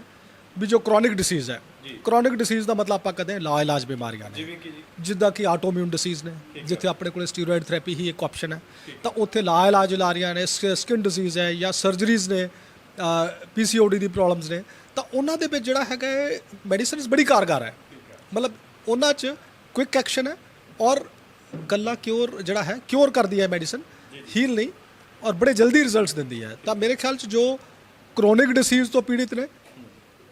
ਵੀ ਜੋ ਕ੍ਰੋਨਿਕ ਡਿਸੀਜ਼ ਹੈ ਕ੍ਰੋਨਿਕ ਡਿਸੀਜ਼ ਦਾ ਮਤਲਬ ਆਪਾਂ ਕਹਿੰਦੇ ਹਾਂ ਲਾ ਇਲਾਜ ਬਿਮਾਰੀਆਂ ਨੇ। ਜਿਵੇਂ ਕਿ ਜੀ। ਜਿੱਦਾਂ ਕਿ ਆਟੋਇਮਿਊਨ ਡਿਸੀਜ਼ ਨੇ ਜਿੱਥੇ ਆਪਣੇ ਕੋਲੇ ਸਟੀਰੋਇਡ ਥੈਰੇਪੀ ਹੀ ਇੱਕ ਆਪਸ਼ਨ ਹੈ। ਤਾਂ ਉੱਥੇ ਲਾ ਇਲਾਜ ਲਾ ਰਹੀਆਂ ਨੇ ਸਕਿਨ ਡਿਸੀਜ਼ ਹੈ ਜਾਂ ਸਰਜਰੀਜ਼ ਨੇ ਪੀਸੀਓਡੀ ਦੀ ਪ੍ਰੋਬਲਮਸ ਨੇ। ਤਾਂ ਉਹਨਾਂ ਦੇ ਵਿੱਚ ਜਿਹੜਾ ਹੈਗਾ ਮੈਡੀਸਿਨਸ ਬੜੀ ਕਾਰਗਰ ਹੈ। ਮਤਲਬ ਉਹਨਾਂ 'ਚ ਕੁਇਕ ਐਕਸ਼ਨ ਹੈ ਔਰ ਗੱਲਾਂ ਕਿਉਰ ਜਿਹੜਾ ਹੈ ਕਿਉਰ ਕਰਦੀ ਹੈ ਮੈਡੀਸਨ ਹੀਲ ਨਹੀਂ ਔਰ ਬੜੇ ਜਲਦੀ ਰਿਜ਼ਲਟਸ ਦਿੰਦੀ ਹੈ। ਤਾਂ ਮੇਰੇ ਖਿਆਲ 'ਚ ਜੋ ਕ੍ਰੋਨਿਕ ਡਿਸੀਜ਼ ਤੋਂ ਪੀੜਿਤ ਨੇ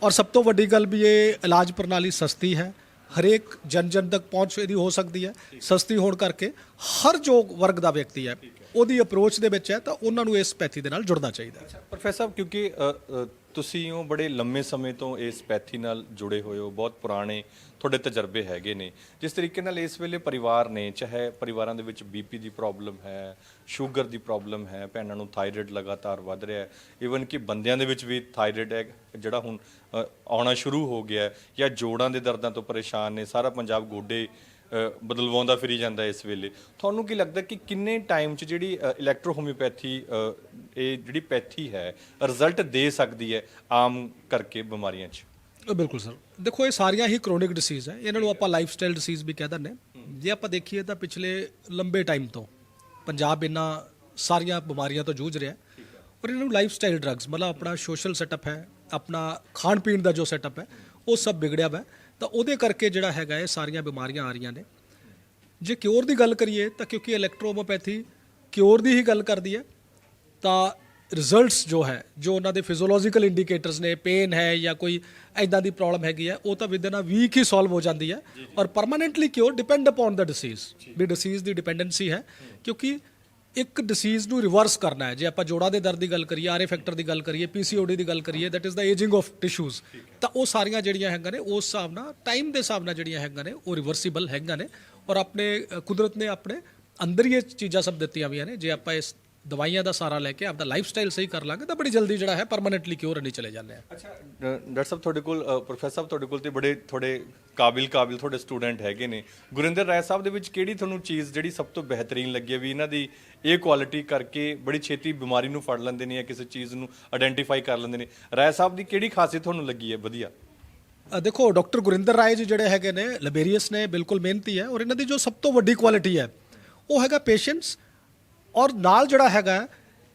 ਔਰ ਸਭ ਤੋਂ ਵੱਡੀ ਗੱਲ ਵੀ ਇਹ ਇਲਾਜ ਪ੍ਰਣਾਲੀ ਸਸਤੀ ਹੈ। ਹਰੇਕ ਜਨ ਜਨ ਤੱਕ ਪਹੁੰਚ ਇਹਦੀ ਹੋ ਸਕਦੀ ਹੈ। ਸਸਤੀ ਹੋਣ ਕਰਕੇ ਹਰ ਜੋ ਵਰਗ ਦਾ ਵਿਅਕਤੀ ਹੈ, ਉਹਦੀ ਅਪਰੋਚ ਦੇ ਵਿੱਚ ਹੈ, ਤਾਂ ਉਹਨਾਂ ਨੂੰ ਇਸ ਪੈਥੀ ਦੇ ਨਾਲ ਜੁੜਨਾ ਚਾਹੀਦਾ ਹੈ। ਪ੍ਰੋਫੈਸਰ ਸਾਹਿਬ, ਕਿਉਂਕਿ ਤੁਸੀਂ ਉਹ ਬੜੇ ਲੰਮੇ ਸਮੇਂ ਤੋਂ ਇਸ ਪੈਥੀ ਨਾਲ ਜੁੜੇ ਹੋਏ ਹੋ ਬਹੁਤ ਪੁਰਾਣੇ ਤੁਹਾਡੇ ਤਜਰਬੇ ਹੈਗੇ ਨੇ। ਜਿਸ ਤਰੀਕੇ ਨਾਲ ਇਸ ਵੇਲੇ ਪਰਿਵਾਰ ਨੇ ਚਾਹੇ ਪਰਿਵਾਰਾਂ ਦੇ ਵਿੱਚ ਬੀਪੀ ਦੀ ਪ੍ਰੋਬਲਮ ਹੈ ਸ਼ੂਗਰ ਦੀ ਪ੍ਰੋਬਲਮ ਹੈ ਭੈਣਾਂ ਨੂੰ ਥਾਇਰਾਇਡ ਲਗਾਤਾਰ ਵੱਧ ਰਿਹਾ ਹੈ ਈਵਨ ਕਿ ਬੰਦਿਆਂ ਦੇ ਵਿੱਚ ਵੀ ਥਾਇਰਾਇਡ ਹੈ ਜਿਹੜਾ ਹੁਣ ਅ, ਆਉਣਾ ਸ਼ੁਰੂ ਹੋ ਗਿਆ ਹੈ ਜਾਂ ਜੋੜਾਂ ਦੇ ਦਰਦਾਂ ਤੋਂ ਪਰੇਸ਼ਾਨ ਨੇ ਸਾਰਾ ਪੰਜਾਬ ਗੋਡੇ ਬਦਲਵਾਉਂਦਾ ਫਿਰੀ ਜਾਂਦਾ ਇਸ ਵੇਲੇ। ਤੁਹਾਨੂੰ ਕੀ ਲੱਗਦਾ ਕਿ ਕਿੰਨੇ ਟਾਈਮ 'ਚ ਜਿਹੜੀ ਇਲੈਕਟ੍ਰੋ ਹੋਮਿਓਪੈਥੀ ਇਹ ਜਿਹੜੀ ਪੈਥੀ ਹੈ ਰਿਜ਼ਲਟ ਦੇ ਸਕਦੀ ਹੈ ਆਮ ਕਰਕੇ ਬਿਮਾਰੀਆਂ 'ਚ? ਬਿਲਕੁਲ ਸਰ। ਦੇਖੋ ਇਹ ਸਾਰੀਆਂ ਹੀ ਕ੍ਰੋਨਿਕ ਡਿਸੀਜ਼ ਹੈ। ਇਹਨਾਂ ਨੂੰ ਆਪਾਂ ਲਾਈਫ ਸਟਾਈਲ ਡਿਸੀਜ਼ ਵੀ ਕਹਿ ਦਿੰਦੇ। ਜੇ ਆਪਾਂ ਦੇਖੀਏ ਤਾਂ ਪਿਛਲੇ ਲੰਬੇ ਟਾਈਮ ਤੋਂ ਪੰਜਾਬ ਇਹਨਾਂ ਸਾਰੀਆਂ ਬਿਮਾਰੀਆਂ ਤੋਂ ਜੂਝ ਰਿਹਾ ਔਰ ਇਹਨਾਂ ਨੂੰ ਲਾਈਫ ਸਟਾਈਲ ਡਰੱਗਸ ਮਤਲਬ ਆਪਣਾ ਸੋਸ਼ਲ ਸੈਟਅਪ ਹੈ ਆਪਣਾ ਖਾਣ ਪੀਣ ਦਾ ਜੋ ਸੈਟਅਪ ਹੈ ਉਹ ਸਭ ਵਿਗੜਿਆ ਹੋਇਆ। ਤਾਂ ਉਹਦੇ ਕਰਕੇ ਜਿਹੜਾ ਹੈਗਾ ਇਹ ਸਾਰੀਆਂ ਬਿਮਾਰੀਆਂ ਆ ਰਹੀਆਂ ਨੇ। ਜੇ ਕਿਉਰ ਦੀ ਗੱਲ ਕਰੀਏ ਤਾਂ ਕਿਉਂਕਿ ਇਲੈਕਟ੍ਰੋਮੋਪੈਥੀ ਕਿਉਰ ਦੀ ਹੀ ਗੱਲ ਕਰਦੀ ਹੈ ਤਾਂ ਰਿਜ਼ਲਟਸ ਜੋ ਹੈ ਜੋ ਉਹਨਾਂ ਦੇ ਫਿਜ਼ੀਓਲੋਜੀਕਲ ਇੰਡੀਕੇਟਰਸ ਨੇ ਪੇਨ ਹੈ ਜਾਂ ਕੋਈ ਐਦਾਂ ਦੀ ਪ੍ਰੋਬਲਮ ਹੈਗੀ ਹੈ ਉਹ ਤਾਂ ਵਿਦਨ ਅ ਵੀਕ ਹੀ ਸੋਲਵ ਹੋ ਜਾਂਦੀ ਹੈ। ਔਰ ਪਰਮਾਨੈਂਟਲੀ ਕਿਉਰ ਡਿਪੈਂਡ ਅਪਨ ਦਾ ਡਿਸੀਜ਼ ਵੀ ਡਿਸੀਜ਼ ਦੀ ਡਿਪੈਂਡੈਂਸੀ ਹੈ ਕਿਉਂਕਿ ਇੱਕ ਡਿਸੀਜ਼ ਨੂੰ ਰਿਵਰਸ ਕਰਨਾ ਹੈ। ਜੇ ਆਪਾਂ ਜੋੜਾਂ ਦੇ ਦਰਦ ਦੀ ਗੱਲ ਕਰੀਏ ਆਰਏ ਫੈਕਟਰ ਦੀ ਗੱਲ ਕਰੀਏ ਪੀਸੀਓਡੀ ਦੀ ਗੱਲ ਕਰੀਏ that is the ageing of tissues ਤਾਂ ਉਹ ਸਾਰੀਆਂ ਜਿਹੜੀਆਂ ਹੈਗੀਆਂ ਨੇ, ਉਸ ਹਿਸਾਬ ਨਾਲ ਟਾਈਮ ਦੇ ਹਿਸਾਬ ਨਾਲ ਜਿਹੜੀਆਂ ਹੈਗੀਆਂ ਨੇ, ਉਹ ਰਿਵਰਸੀਬਲ ਹੈਗੀਆਂ ਨੇ। ਔਰ ਆਪਣੇ ਕੁਦਰਤ ਨੇ ਆਪਣੇ ਅੰਦਰ ਹੀ ਇਹ ਚੀਜ਼ਾਂ ਸਭ ਦਿੱਤੀਆਂ ਹੋਈਆਂ ਨੇ। ਜੇ ਆਪਾਂ ਇਸ ਦਵਾਈਆਂ ਦਾ ਸਾਰਾ ਲੈ ਕੇ ਆਪਦਾ ਲਾਈਫ ਸਟਾਈਲ ਸਹੀ ਕਰ ਲਾਂਗੇ ਤਾਂ ਬੜੀ ਜਲਦੀ ਜਿਹੜਾ ਹੈ ਪਰਮਾਨੈਂਟਲੀ ਕਿਉਰ ਨਹੀਂ ਚਲੇ ਜਾਂਦੇ ਆ। ਅੱਛਾ ਡਾਕਟਰ ਸਾਹਿਬ ਤੁਹਾਡੇ ਕੋਲ ਪ੍ਰੋਫੈਸਰ ਸਾਹਿਬ ਤੁਹਾਡੇ ਕੋਲ ਤੇ ਬੜੇ ਥੋੜੇ ਕਾਬਿਲ ਕਾਬਿਲ ਤੁਹਾਡੇ ਸਟੂਡੈਂਟ ਹੈਗੇ ਨੇ। ਗੁਰਿੰਦਰ ਰਾਏ ਸਾਹਿਬ ਦੇ ਵਿੱਚ ਕਿਹੜੀ ਤੁਹਾਨੂੰ ਚੀਜ਼ ਜਿਹੜੀ ਸਭ ਤੋਂ ਬਿਹਤਰੀਨ ਲੱਗੀ ਵੀ ਇਹਨਾਂ ਦੀ ਇਹ ਕੁਆਲਿਟੀ ਕਰਕੇ ਬੜੀ ਛੇਤੀ ਬਿਮਾਰੀ ਨੂੰ ਫੜ ਲੈਂਦੇ ਨੇ ਜਾਂ ਕਿਸੇ ਚੀਜ਼ ਨੂੰ ਆਇਡੈਂਟੀਫਾਈ ਕਰ ਲੈਂਦੇ ਨੇ? ਰਾਏ ਸਾਹਿਬ ਦੀ ਕਿਹੜੀ ਖਾਸੀਅਤ ਤੁਹਾਨੂੰ ਲੱਗੀ ਹੈ? ਵਧੀਆ। ਦੇਖੋ ਡਾਕਟਰ ਗੁਰਿੰਦਰ ਰਾਏ ਜੀ ਜਿਹੜੇ ਹੈਗੇ ਨੇ ਲਬੇਰੀਅਸ ਨੇ ਬਿਲਕੁਲ ਮਿਹਨਤੀ ਹੈ ਔਰ ਇਹਨਾਂ ਦੀ ਜੋ ਸਭ ਤੋਂ ਵੱਡੀ ਕੁਆਲਿਟੀ ਹੈ ਉਹ ਹੈਗਾ ਪੇਸ਼ੈਂਸ ਔਰ ਨਾਲ ਜਿਹੜਾ ਹੈਗਾ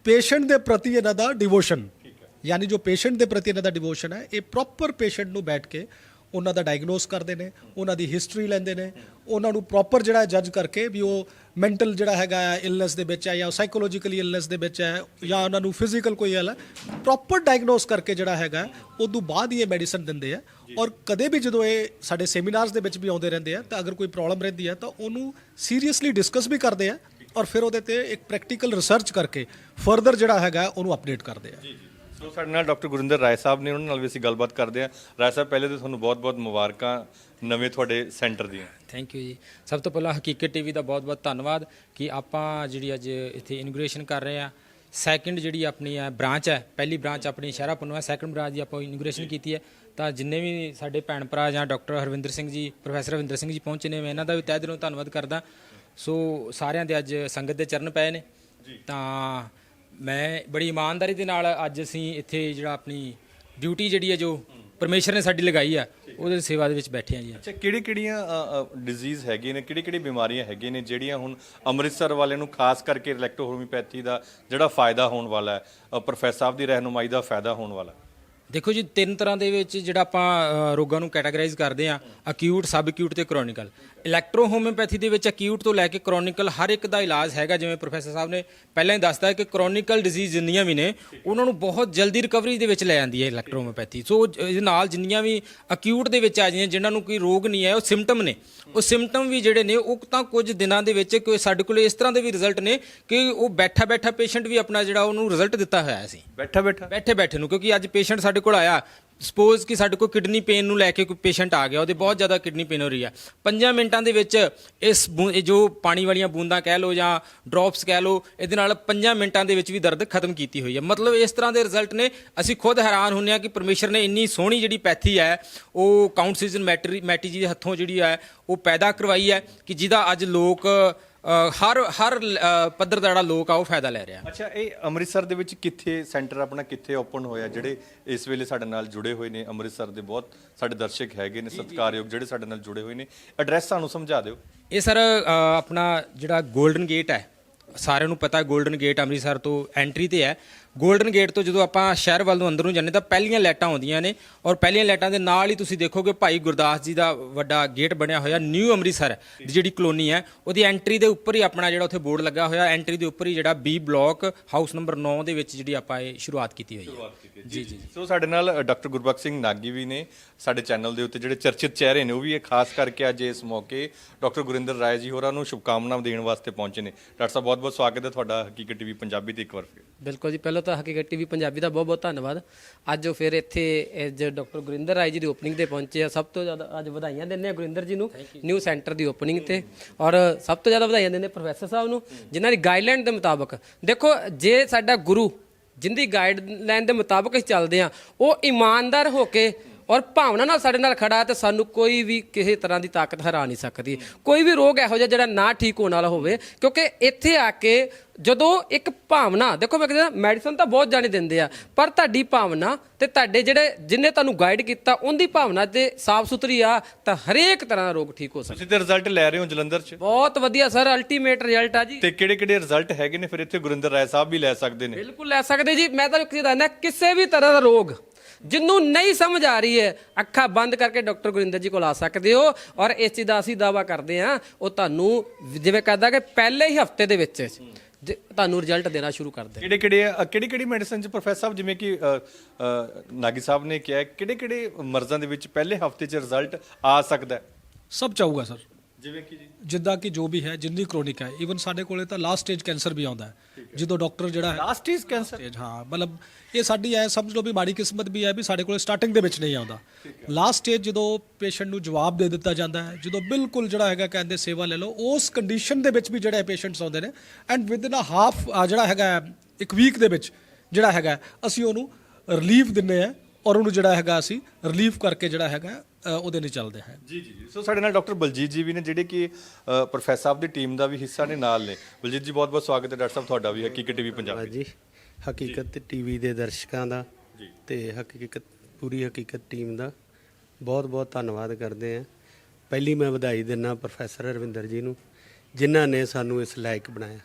ਪੇਸ਼ੈਂਟ ਦੇ ਪ੍ਰਤੀ ਇਹਨਾਂ ਦਾ ਡਿਵੋਸ਼ਨ ਯਾਨੀ ਜੋ ਪੇਸ਼ੈਂਟ ਦੇ ਪ੍ਰਤੀ ਇਹਨਾਂ ਦਾ ਡਿਵੋਸ਼ਨ ਹੈ ਇਹ ਪ੍ਰੋਪਰ ਪੇਸ਼ੈਂਟ ਨੂੰ ਬੈਠ ਕੇ ਉਹਨਾਂ ਦਾ ਡਾਇਗਨੋਸ ਕਰਦੇ ਨੇ ਉਹਨਾਂ ਦੀ ਹਿਸਟਰੀ ਲੈਂਦੇ ਨੇ ਉਹਨਾਂ ਨੂੰ ਪ੍ਰੋਪਰ ਜਿਹੜਾ ਜੱਜ ਕਰਕੇ ਵੀ ਉਹ ਮੈਂਟਲ ਜਿਹੜਾ ਹੈਗਾ ਇਲਨੈਸ ਦੇ ਵਿੱਚ ਹੈ ਜਾਂ ਸਾਈਕੋਲੋਜੀਕਲੀ ਇਲਨੈਸ ਦੇ ਵਿੱਚ ਹੈ ਜਾਂ ਉਹਨਾਂ ਨੂੰ ਫਿਜ਼ੀਕਲ ਕੋਈ ਹੈ ਪ੍ਰੋਪਰ ਡਾਇਗਨੋਸ ਕਰਕੇ ਜਿਹੜਾ ਹੈਗਾ ਉਦੋਂ ਬਾਅਦ ਹੀ ਇਹ ਮੈਡੀਸਨ ਦਿੰਦੇ ਆ। ਔਰ ਕਦੇ ਵੀ ਜਦੋਂ ਇਹ ਸਾਡੇ ਸੈਮੀਨਾਰਸ ਦੇ ਵਿੱਚ ਵੀ ਆਉਂਦੇ ਰਹਿੰਦੇ ਆ ਤਾਂ ਅਗਰ ਕੋਈ ਪ੍ਰੋਬਲਮ ਰਹਿੰਦੀ ਹੈ ਤਾਂ ਉਹਨੂੰ ਸੀਰੀਅਸਲੀ ਡਿਸਕਸ ਵੀ ਕਰਦੇ ਆ ਔਰ ਫਿਰ ਉਹਦੇ ਤੇ ਇੱਕ ਪ੍ਰੈਕਟੀਕਲ ਰਿਸਰਚ ਕਰਕੇ ਫਰਦਰ ਜਿਹੜਾ ਹੈਗਾ ਉਹਨੂੰ ਅਪਡੇਟ ਕਰਦੇ ਆ। ਸੋ ਸਾਡੇ ਨਾਲ ਡਾਕਟਰ ਗੁਰਿੰਦਰ ਰਾਏ ਸਾਹਿਬ ਨੇ ਉਹਨਾਂ ਨਾਲ ਵੀ ਅਸੀਂ ਗੱਲਬਾਤ ਕਰਦੇ ਹਾਂ ਰਾਏ ਸਾਹਿਬ ਪਹਿਲੇ ਤਾਂ ਤੁਹਾਨੂੰ ਬਹੁਤ-ਬਹੁਤ ਮੁਬਾਰਕਾਂ ਨਵੇਂ ਤੁਹਾਡੇ ਸੈਂਟਰ ਦੀਆਂ। ਥੈਂਕ ਯੂ ਜੀ। ਸਭ ਤੋਂ ਪਹਿਲਾਂ ਹਕੀਕਤ ਟੀਵੀ ਦਾ ਬਹੁਤ-ਬਹੁਤ ਧੰਨਵਾਦ ਕਿ ਆਪਾਂ ਜਿਹੜੀ ਅੱਜ ਇੱਥੇ ਇਨੋਗ੍ਰੇਸ਼ਨ ਕਰ ਰਹੇ ਆ ਸੈਕੰਡ ਜਿਹੜੀ ਆਪਣੀ ਹੈ ਬ੍ਰਾਂਚ ਹੈ ਪਹਿਲੀ ਬ੍ਰਾਂਚ ਆਪਣੀ ਸ਼ਹਿਰਾ ਪੁੰਨੂ ਹੈ ਸੈਕੰਡ ਬ੍ਰਾਂਚ ਦੀ ਆਪਾਂ ਇਨੋਗ੍ਰੇਸ਼ਨ ਕੀਤੀ ਹੈ। ਤਾਂ ਜਿੰਨੇ ਵੀ ਸਾਡੇ ਭੈਣ ਭਰਾ ਜਾਂ ਡਾਕਟਰ ਹਰਵਿੰਦਰ ਸਿੰਘ ਜੀ ਪ੍ਰੋਫੈਸਰ ਹਰਵਿੰਦਰ ਸਿੰਘ ਜੀ ਪਹੁੰਚੇ ਨੇ ਮੈਂ ਇਹਨਾਂ ਦਾ ਵੀ ਤਹਿ ਦਿਲੋਂ ਧੰਨਵਾਦ ਕਰਦਾ। ਸੋ ਸਾਰਿਆਂ ਦੇ ਅੱਜ ਸੰਗਤ ਦੇ ਚਰਨ ਪਏ ਨੇ। ਤਾਂ ਮੈਂ ਬੜੀ ਇਮਾਨਦਾਰੀ ਦੇ ਨਾਲ ਅੱਜ ਅਸੀਂ ਇੱਥੇ ਜਿਹੜਾ ਆਪਣੀ ਡਿਊਟੀ ਜਿਹੜੀ ਹੈ ਜੋ ਪਰਮੇਸ਼ਰ ਨੇ ਸਾਡੀ ਲਗਾਈ ਆ ਉਹਦੇ ਸੇਵਾ ਦੇ ਵਿੱਚ ਬੈਠੇ ਆ ਜੀ। ਅੱਛਾ ਕਿਹੜੀ ਕਿਹੜੀਆਂ ਡਿਜ਼ੀਜ਼ ਹੈਗੇ ਨੇ ਕਿਹੜੀ ਕਿਹੜੀ ਬਿਮਾਰੀਆਂ ਹੈਗੇ ਨੇ ਜਿਹੜੀਆਂ ਹੁਣ ਅੰਮ੍ਰਿਤਸਰ ਵਾਲਿਆਂ ਨੂੰ ਖਾਸ ਕਰਕੇ ਇਲੈਕਟ੍ਰੋ ਹੋਮਿਓਪੈਥੀ ਦਾ ਜਿਹੜਾ ਫਾਇਦਾ ਹੋਣ ਵਾਲਾ ਹੈ ਪ੍ਰੋਫੈਸਰ ਸਾਹਿਬ ਦੀ ਰਹਿਨੁਮਾਈ ਦਾ ਫਾਇਦਾ ਹੋਣ ਵਾਲਾ ਦੇਖੋ ਜੀ ਤਿੰਨ ਤਰ੍ਹਾਂ ਦੇ ਵਿੱਚ ਜਿਹੜਾ ਆਪਾਂ ਰੋਗਾਂ ਨੂੰ ਕੈਟਾਗਰਾਈਜ਼ ਕਰਦੇ ਆ ਅਕਿਊਟ ਸਬ ਅਕਿਊਟ ਤੇ ਕ੍ਰੋਨਿਕਲ ਇਲੈਕਟ੍ਰੋ ਹੋਮਿਓਪੈਥੀ ਦੇ ਵਿੱਚ ਅਕਿਊਟ ਤੋਂ ਲੈ ਕੇ ਕ੍ਰੋਨਿਕਲ ਹਰ ਇੱਕ ਦਾ ਇਲਾਜ ਹੈਗਾ ਜਿਵੇਂ ਪ੍ਰੋਫੈਸਰ ਸਾਹਿਬ ਨੇ ਪਹਿਲਾਂ ਹੀ ਦੱਸਤਾ ਕਿ ਕ੍ਰੋਨਿਕਲ ਡਿਜ਼ੀਜ਼ ਜਿੰਨੀਆਂ ਵੀ ਨੇ ਉਹਨਾਂ ਨੂੰ ਬਹੁਤ ਜਲਦੀ ਰਿਕਵਰੀ ਦੇ ਵਿੱਚ ਲੈ ਜਾਂਦੀ ਹੈ ਇਲੈਕਟ੍ਰੋ ਹੋਮਿਓਪੈਥੀ ਸੋ ਇਹਦੇ ਨਾਲ ਜਿੰਨੀਆਂ ਵੀ ਅਕਿਊਟ ਦੇ ਵਿੱਚ ਆ ਜਾਂਦੀਆਂ ਜਿਨ੍ਹਾਂ ਨੂੰ ਕੋਈ ਰੋਗ ਨਹੀਂ ਹੈ ਉਹ ਸਿੰਪਟਮ ਨੇ। ਉਹ ਸਿੰਪਟਮ ਵੀ ਜਿਹੜੇ ਨੇ ਉਹ ਤਾਂ ਕੁਝ ਦਿਨਾਂ ਦੇ ਵਿੱਚ ਕੋਈ ਸਾਡੇ ਕੋਲ ਇਸ ਤਰ੍ਹਾਂ ਦੇ ਵੀ ਰਿਜ਼ਲਟ ਨੇ ਕਿ ਉਹ ਬੈਠਾ ਬੈਠਾ ਪੇਸ਼ੈਂਟ ਵੀ ਆਪਣਾ ਜਿਹੜਾ ਉਹਨੂੰ ਰਿਜ਼ਲਟ ਦਿੱਤਾ ਹੋਇਆ ਸੀ। ਬੈਠਾ ਬੈਠਾ ਬੈਠੇ ਬੈਠੇ ਨੂੰ ਕਿਉਂਕਿ ਅੱਜ ਪੇਸ਼ੈਂਟ ਸਾਡੇ ਕੋਲ ਆਇਆ ਸਪੋਜ਼ ਕਿ ਸਾਡੇ ਕੋਲ ਕਿਡਨੀ ਪੇਨ ਨੂੰ ਲੈ ਕੇ ਕੋਈ ਪੇਸ਼ੈਂਟ ਆ ਗਿਆ, ਉਹਦੇ ਬਹੁਤ ਜ਼ਿਆਦਾ ਕਿਡਨੀ ਪੇਨ ਹੋ ਰਹੀ ਹੈ 5 ਮਿੰਟਾਂ ਦੇ ਵਿੱਚ ਇਸ ਬੂ- ਇਹ ਜੋ ਪਾਣੀ ਵਾਲੀਆਂ ਬੂੰਦਾਂ ਕਹਿ ਲਓ ਜਾਂ ਡ੍ਰੌਪਸ ਕਹਿ ਲਓ, ਇਹਦੇ ਨਾਲ 5 ਮਿੰਟਾਂ ਦੇ ਵਿੱਚ ਵੀ ਦਰਦ ਖਤਮ ਕੀਤੀ ਹੋਈ ਹੈ ਮਤਲਬ ਇਸ ਤਰ੍ਹਾਂ ਦੇ ਰਿਜ਼ਲਟ ਨੇ, ਅਸੀਂ ਖੁਦ ਹੈਰਾਨ ਹੁੰਨੇ ਆ ਕਿ ਪਰਮੇਸ਼ਰ ਨੇ ਇੰਨੀ ਸੋਹਣੀ ਜਿਹੜੀ ਪੈਥੀ ਹੈ, ਉਹ ਕਾਊਂਟ ਸੀਜ਼ਨ ਮੈਟਰੀ, ਮੈਟੀ ਜੀ ਦੇ ਹੱਥੋਂ ਜਿਹੜੀ ਹੈ, ਉਹ ਪੈਦਾ ਕਰਵਾਈ ਹੈ ਕਿ ਜਿਹਦਾ ਅੱਜ ਲੋਕ ਹਰ ਹਰ ਪੱਧਰ ਦਾ ਜਿਹੜਾ ਲੋਕ ਆ ਉਹ ਫਾਇਦਾ ਲੈ ਰਿਹਾ। ਅੱਛਾ ਇਹ ਅੰਮ੍ਰਿਤਸਰ ਦੇ ਵਿੱਚ ਕਿੱਥੇ ਸੈਂਟਰ ਆਪਣਾ ਕਿੱਥੇ ਓਪਨ ਹੋਇਆ ਜਿਹੜੇ ਇਸ ਵੇਲੇ ਸਾਡੇ ਨਾਲ ਜੁੜੇ ਹੋਏ ਨੇ? ਅੰਮ੍ਰਿਤਸਰ ਦੇ ਬਹੁਤ ਸਾਡੇ ਦਰਸ਼ਕ ਹੈਗੇ ਨੇ ਸਤਿਕਾਰਯੋਗ ਜਿਹੜੇ ਸਾਡੇ ਨਾਲ ਜੁੜੇ ਹੋਏ ਨੇ। ਐਡਰੈਸ ਸਾਨੂੰ ਸਮਝਾ ਦਿਓ। ਇਹ ਸਰ ਆਪਣਾ ਜਿਹੜਾ 골ਡਨ ਗੇਟ ਹੈ ਸਾਰਿਆਂ ਨੂੰ ਪਤਾ ਹੈ 골ਡਨ ਗੇਟ ਅੰਮ੍ਰਿਤਸਰ ਤੋਂ ਐਂਟਰੀ ਤੇ ਹੈ। 골ਡਨ ਗੇਟ ਤੋਂ ਜਦੋਂ ਆਪਾਂ ਸ਼ਹਿਰ ਵੱਲ ਨੂੰ ਅੰਦਰ ਨੂੰ ਜਾਂਦੇ ਤਾਂ ਪਹਿਲੀਆਂ ਲਾਈਟਾਂ ਆਉਂਦੀਆਂ ਨੇ ਔਰ ਪਹਿਲੀਆਂ ਲਾਈਟਾਂ ਦੇ ਨਾਲ ਹੀ ਤੁਸੀਂ ਦੇਖੋਗੇ ਭਾਈ ਗੁਰਦਾਸ ਜੀ ਦਾ ਵੱਡਾ ਗੇਟ ਬਣਿਆ ਹੋਇਆ ਨਿਊ ਅੰਮ੍ਰਿਤਸਰ ਦੀ ਜਿਹੜੀ ਕਲੋਨੀ ਹੈ ਉਹਦੀ ਐਂਟਰੀ ਦੇ ਉੱਪਰ ਹੀ ਆਪਣਾ ਜਿਹੜਾ ਉੱਥੇ ਬੋਰਡ ਲੱਗਾ ਹੋਇਆ ਐਂਟਰੀ ਦੇ ਉੱਪਰ ਹੀ ਜਿਹੜਾ ਬੀ ਬਲਾਕ ਹਾਊਸ ਨੰਬਰ 9 ਦੇ ਵਿੱਚ ਜਿਹੜੀ ਆਪਾਂ ਇਹ ਸ਼ੁਰੂਆਤ ਕੀਤੀ ਹੋਈ ਹੈ। ਜੀ ਜੀ ਸੋ ਸਾਡੇ ਨਾਲ ਡਾਕਟਰ ਗੁਰਬਖਸ਼ ਸਿੰਘ ਨਾਗੀ ਵੀ ਨੇ ਸਾਡੇ ਚੈਨਲ ਦੇ ਉੱਤੇ ਜਿਹੜੇ ਚਰਚਿਤ ਚਿਹਰੇ ਨੇ ਉਹ ਵੀ ਇਹ ਖਾਸ ਕਰਕੇ ਅੱਜ ਇਸ ਮੌਕੇ ਡਾਕਟਰ ਗੁਰਿੰਦਰ ਰਾਏ ਜੀ ਹੋਰਾਂ ਨੂੰ ਸ਼ੁਭਕਾਮਨਾਵਾਂ ਦੇਣ ਵਾਸਤੇ ਪਹੁੰਚੇ ਨੇ। ਡਾਕਟਰ ਸਾਹਿਬ ਬਹੁਤ ਬਹੁਤ ਸਵਾਗਤ ਹੈ ਤੁਹਾਡਾ ਹਕੀਕਤ ਟੀਵੀ ਪੰਜਾਬੀ ਤੇ ਇੱਕ ਵਾਰ ਫਿਰ। ਬਿਲਕੁਲ ਜੀ ਪਹਿਲਾਂ ਤਾਂ ਹਕੀਕਤ ਟੀਵੀ ਪੰਜਾਬੀ ਦਾ ਬਹੁਤ ਬਹੁਤ ਧੰਨਵਾਦ। ਅੱਜ ਉਹ ਫਿਰ ਇੱਥੇ ਅੱਜ ਡਾਕਟਰ ਗੁਰਿੰਦਰ ਰਾਏ ਜੀ ਦੀ ਓਪਨਿੰਗ ਤੇ ਪਹੁੰਚੇ ਆ ਸਭ ਤੋਂ ਜ਼ਿਆਦਾ ਅੱਜ ਵਧਾਈਆਂ ਦਿੰਦੇ ਆ ਗੁਰਿੰਦਰ ਜੀ ਨੂੰ ਨਿਊ ਸੈਂਟਰ ਦੀ ਓਪਨਿੰਗ ਤੇ। ਔਰ ਸਭ ਤੋਂ ਜ਼ਿਆਦਾ ਵਧਾਈਆਂ ਦਿੰਦੇ ਪ੍ਰੋਫੈਸਰ ਸਾਹਿਬ ਨੂੰ ਜਿਨ੍ਹਾਂ ਦੀ ਗਾਈਡਲਾਈਨ ਦੇ ਮੁਤਾਬਕ। ਦੇਖੋ ਜੇ ਸਾਡਾ ਗੁਰੂ ਜਿੰਦੀ ਗਾਈਡਲਾਈਨ ਦੇ ਮੁਤਾਬਕ ਅਸੀਂ ਚੱਲਦੇ ਆ ਉਹ ਇਮਾਨਦਾਰ ਹੋ ਕੇ ਔਰ ਭਾਵਨਾ ਨਾਲ ਸਾਡੇ ਨਾਲ ਖੜਾ ਹੈ ਤੇ ਸਾਨੂੰ ਕੋਈ ਵੀ ਕਿਸੇ ਤਰ੍ਹਾਂ ਦੀ ਤਾਕਤ ਹਰਾ ਨਹੀਂ ਸਕਦੀ। ਕੋਈ ਵੀ ਰੋਗ ਇਹੋ ਜਿਹਾ ਜਿਹੜਾ ਨਾ ਠੀਕ ਹੋਣ ਵਾਲਾ ਹੋਵੇ ਕਿਉਂਕਿ ਇੱਥੇ ਆ ਕੇ ਜਦੋਂ ਇੱਕ ਭਾਵਨਾ ਦੇਖੋ ਮੈਂ ਕਹਿੰਦਾ ਮੈਡੀਸਨ ਤਾਂ ਬਹੁਤ ਜਾਣੇ ਦਿੰਦੇ ਆ ਪਰ ਤੁਹਾਡੀ ਭਾਵਨਾ ਤੇ ਤੁਹਾਡੇ ਜਿਹੜੇ ਜਿਨੇ ਤੁਹਾਨੂੰ ਗਾਈਡ ਕੀਤਾ ਉਹਦੀ ਭਾਵਨਾ ਤੇ ਸਾਫ਼ ਸੁਥਰੀ ਆ ਤਾਂ ਹਰੇਕ ਤਰ੍ਹਾਂ ਦਾ ਰੋਗ ਠੀਕ ਹੋ ਸਕਦਾ। ਤੁਸੀਂ ਤੇ ਰਿਜ਼ਲਟ ਲੈ ਰਹੇ ਹੋ ਜਲੰਧਰ 'ਚ? ਬਹੁਤ ਵਧੀਆ ਸਰ ਅਲਟੀਮੇਟ ਰਿਜ਼ਲਟ ਆ ਜੀ। ਤੇ ਕਿਹੜੇ ਕਿਹੜੇ ਰਿਜ਼ਲਟ ਹੈਗੇ ਨੇ? ਫਿਰ ਇੱਥੇ ਗੁਰਿੰਦਰ ਰਾਏ ਸਾਹਿਬ ਵੀ ਲੈ ਸਕਦੇ ਨੇ। ਬਿਲਕੁਲ ਲੈ ਸਕਦੇ ਜੀ। ਮੈਂ ਤਾਂ ਦੱਸਦਾ ਕਿਸੇ ਵੀ ਤਰ੍ਹਾਂ ਦਾ ਰੋਗ ਜਿੰਨੂੰ ਨਹੀਂ ਸਮਝ ਆ ਰਹੀ ਹੈ ਅੱਖਾਂ ਬੰਦ ਕਰਕੇ ਡਾਕਟਰ ਗੁਰਿੰਦਰ ਜੀ ਕੋਲ ਆ ਸਕਦੇ ਹੋ ਔਰ ਇਸ ਚੀਜ਼ ਦਾ ਅਸੀਂ ਦਾਵਾ ਕਰਦੇ ਹਾਂ ਉਹ ਤੁਹਾਨੂੰ ਜਿਵੇਂ ਕਹਦਾ ਕਿ ਪਹਿਲੇ ਹੀ ਹਫ਼ਤੇ ਦੇ ਵਿੱਚ ਤੁਹਾਨੂੰ ਰਿਜ਼ਲਟ ਦੇਣਾ ਸ਼ੁਰੂ ਕਰ ਦੇ ਕਿਹੜੇ ਕਿਹੜੇ ਕਿਹੜੀ ਕਿਹੜੀ ਮੈਡੀਸਨ ਚ ਪ੍ਰੋਫੈਸਰ ਸਾਹਿਬ ਜਿਵੇਂ ਕਿ ਨਾਗੀ ਸਾਹਿਬ ਨੇ ਕਿਹਾ ਕਿਹੜੇ ਕਿਹੜੇ ਮਰਜ਼ਾਂ ਦੇ ਵਿੱਚ ਪਹਿਲੇ ਹਫ਼ਤੇ ਚ ਰਿਜ਼ਲਟ ਆ ਸਕਦਾ ਸਭ ਚਾਹੂਗਾ ਸਰ। ਜਿਵੇਂ ਕਿ ਜੀ। ਜਿੱਦਾਂ ਕਿ ਜੋ ਵੀ ਹੈ ਜਿੰਨੀ ਕ੍ਰੋਨਿਕ ਹੈ ਈਵਨ ਸਾਡੇ ਕੋਲੇ ਤਾਂ ਲਾਸਟ ਸਟੇਜ ਕੈਂਸਰ ਵੀ ਆਉਂਦਾ ਹੈ। ਜਦੋਂ ਡਾਕਟਰ ਜਿਹੜਾ ਹੈ ਲਾਸਟ ਇਜ਼ ਕੈਂਸਰ ਸਟੇਜ ਹਾਂ ਮਤਲਬ ਇਹ ਸਾਡੀ ਐ ਸਮਝ ਲਓ ਵੀ ਮਾੜੀ ਕਿਸਮਤ ਵੀ ਹੈ ਵੀ ਸਾਡੇ ਕੋਲ ਸਟਾਰਟਿੰਗ ਦੇ ਵਿੱਚ ਨਹੀਂ ਆਉਂਦਾ। ਲਾਸਟ ਸਟੇਜ ਜਦੋਂ ਪੇਸ਼ੈਂਟ ਨੂੰ ਜਵਾਬ ਦੇ ਦਿੱਤਾ ਜਾਂਦਾ ਹੈ ਜਦੋਂ ਬਿਲਕੁਲ ਜਿਹੜਾ ਹੈਗਾ ਕਹਿੰਦੇ ਸੇਵਾ ਲੈ ਲਓ ਉਸ ਕੰਡੀਸ਼ਨ ਦੇ ਵਿੱਚ ਵੀ ਜਿਹੜੇ ਪੇਸ਼ੈਂਟਸ ਆਉਂਦੇ ਨੇ and with in a half ਜਿਹੜਾ ਹੈਗਾ ਇੱਕ ਵੀਕ ਦੇ ਵਿੱਚ ਜਿਹੜਾ ਹੈਗਾ ਅਸੀਂ ਉਹਨੂੰ ਰਿਲੀਫ ਦਿੰਨੇ ਆ ਔਰ ਉਹਨੂੰ ਜਿਹੜਾ ਹੈਗਾ ਅਸੀਂ ਰਿਲੀਫ ਕਰਕੇ ਜਿਹੜਾ ਹੈਗਾ ਅ, ਉਹਦੇ ਲਈ ਚੱਲਦੇ ਹਾਂ। ਜੀ ਜੀ ਜੀ। ਸੋ ਸਾਡੇ ਨਾਲ ਡਾਕਟਰ ਬਲਜੀਤ ਜੀ ਵੀ ਨੇ ਜਿਹੜੇ ਕਿ ਅ, ਪ੍ਰੋਫੈਸਰ ਸਾਹਿਬ ਦੀ ਟੀਮ ਦਾ ਵੀ ਹਿੱਸਾ ਨੇ ਨਾਲ ਨੇ। ਬਲਜੀਤ ਜੀ ਬਹੁਤ ਬਹੁਤ ਸਵਾਗਤ ਹੈ ਡਾਕਟਰ ਸਾਹਿਬ ਤੁਹਾਡਾ ਵੀ ਹਕੀਕਤ ਟੀਵੀ ਪੰਜਾਬੀ ਜੀ ਹਕੀਕਤ ਟੀਵੀ ਦੇ ਦਰਸ਼ਕਾਂ ਦਾ ਜੀ। ਤੇ ਹਕੀਕਤ ਪੂਰੀ ਹਕੀਕਤ ਟੀਮ ਦਾ। ਬਹੁਤ ਬਹੁਤ ਧੰਨਵਾਦ ਕਰਦੇ ਹਾਂ। ਪਹਿਲੀ ਮੈਂ ਵਧਾਈ ਦਿੰਦਾ ਪ੍ਰੋਫੈਸਰ ਰਵਿੰਦਰ ਜੀ ਨੂੰ ਜਿਨ੍ਹਾਂ ਨੇ ਸਾਨੂੰ ਇਸ ਲਾਇਕ ਬਣਾਇਆ।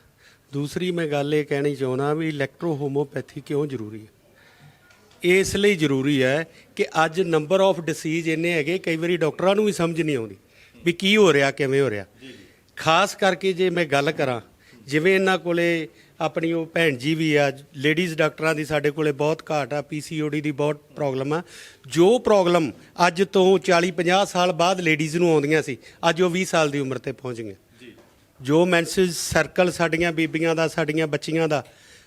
ਦੂਸਰੀ ਮੈਂ ਗੱਲ ਇਹ ਕਹਿਣੀ ਚਾਹੁੰਦਾ ਵੀ ਇਲੈਕਟ੍ਰੋ ਹੋਮੋਪੈਥੀ ਕਿਉਂ ਜ਼ਰੂਰੀ ਹੈ? ਇਸ ਲਈ ਜ਼ਰੂਰੀ ਹੈ ਕਿ ਅੱਜ ਨੰਬਰ ਆਫ ਡਿਸੀਜ਼ ਇੰਨੇ ਹੈਗੇ ਕਈ ਵਾਰੀ ਡਾਕਟਰਾਂ ਨੂੰ ਵੀ ਸਮਝ ਨਹੀਂ ਆਉਂਦੀ ਵੀ ਕੀ ਹੋ ਰਿਹਾ ਕਿਵੇਂ ਹੋ ਰਿਹਾ। ਖਾਸ ਕਰਕੇ ਜੇ ਮੈਂ ਗੱਲ ਕਰਾਂ ਜਿਵੇਂ ਇਹਨਾਂ ਕੋਲੇ ਆਪਣੀ ਉਹ ਭੈਣ ਜੀ ਵੀ ਆ ਲੇਡੀਜ਼ ਡਾਕਟਰਾਂ ਦੀ ਸਾਡੇ ਕੋਲੇ ਬਹੁਤ ਘਾਟ ਆ ਪੀਸੀਓਡੀ ਦੀ ਬਹੁਤ ਪ੍ਰੋਬਲਮ ਆ। ਜੋ ਪ੍ਰੋਬਲਮ ਅੱਜ ਤੋਂ 40 50 ਸਾਲ ਬਾਅਦ ਲੇਡੀਜ਼ ਨੂੰ ਆਉਂਦੀਆਂ ਸੀ ਅੱਜ ਉਹ 20 ਸਾਲ ਦੀ ਉਮਰ ਤੇ ਪਹੁੰਚ ਗਈਆਂ। ਜੋ। ਮੈਂਸਸ ਸਰਕਲ ਸਾਡੀਆਂ ਬੀਬੀਆਂ ਦਾ ਸਾਡੀਆਂ ਬੱਚੀਆਂ ਦਾ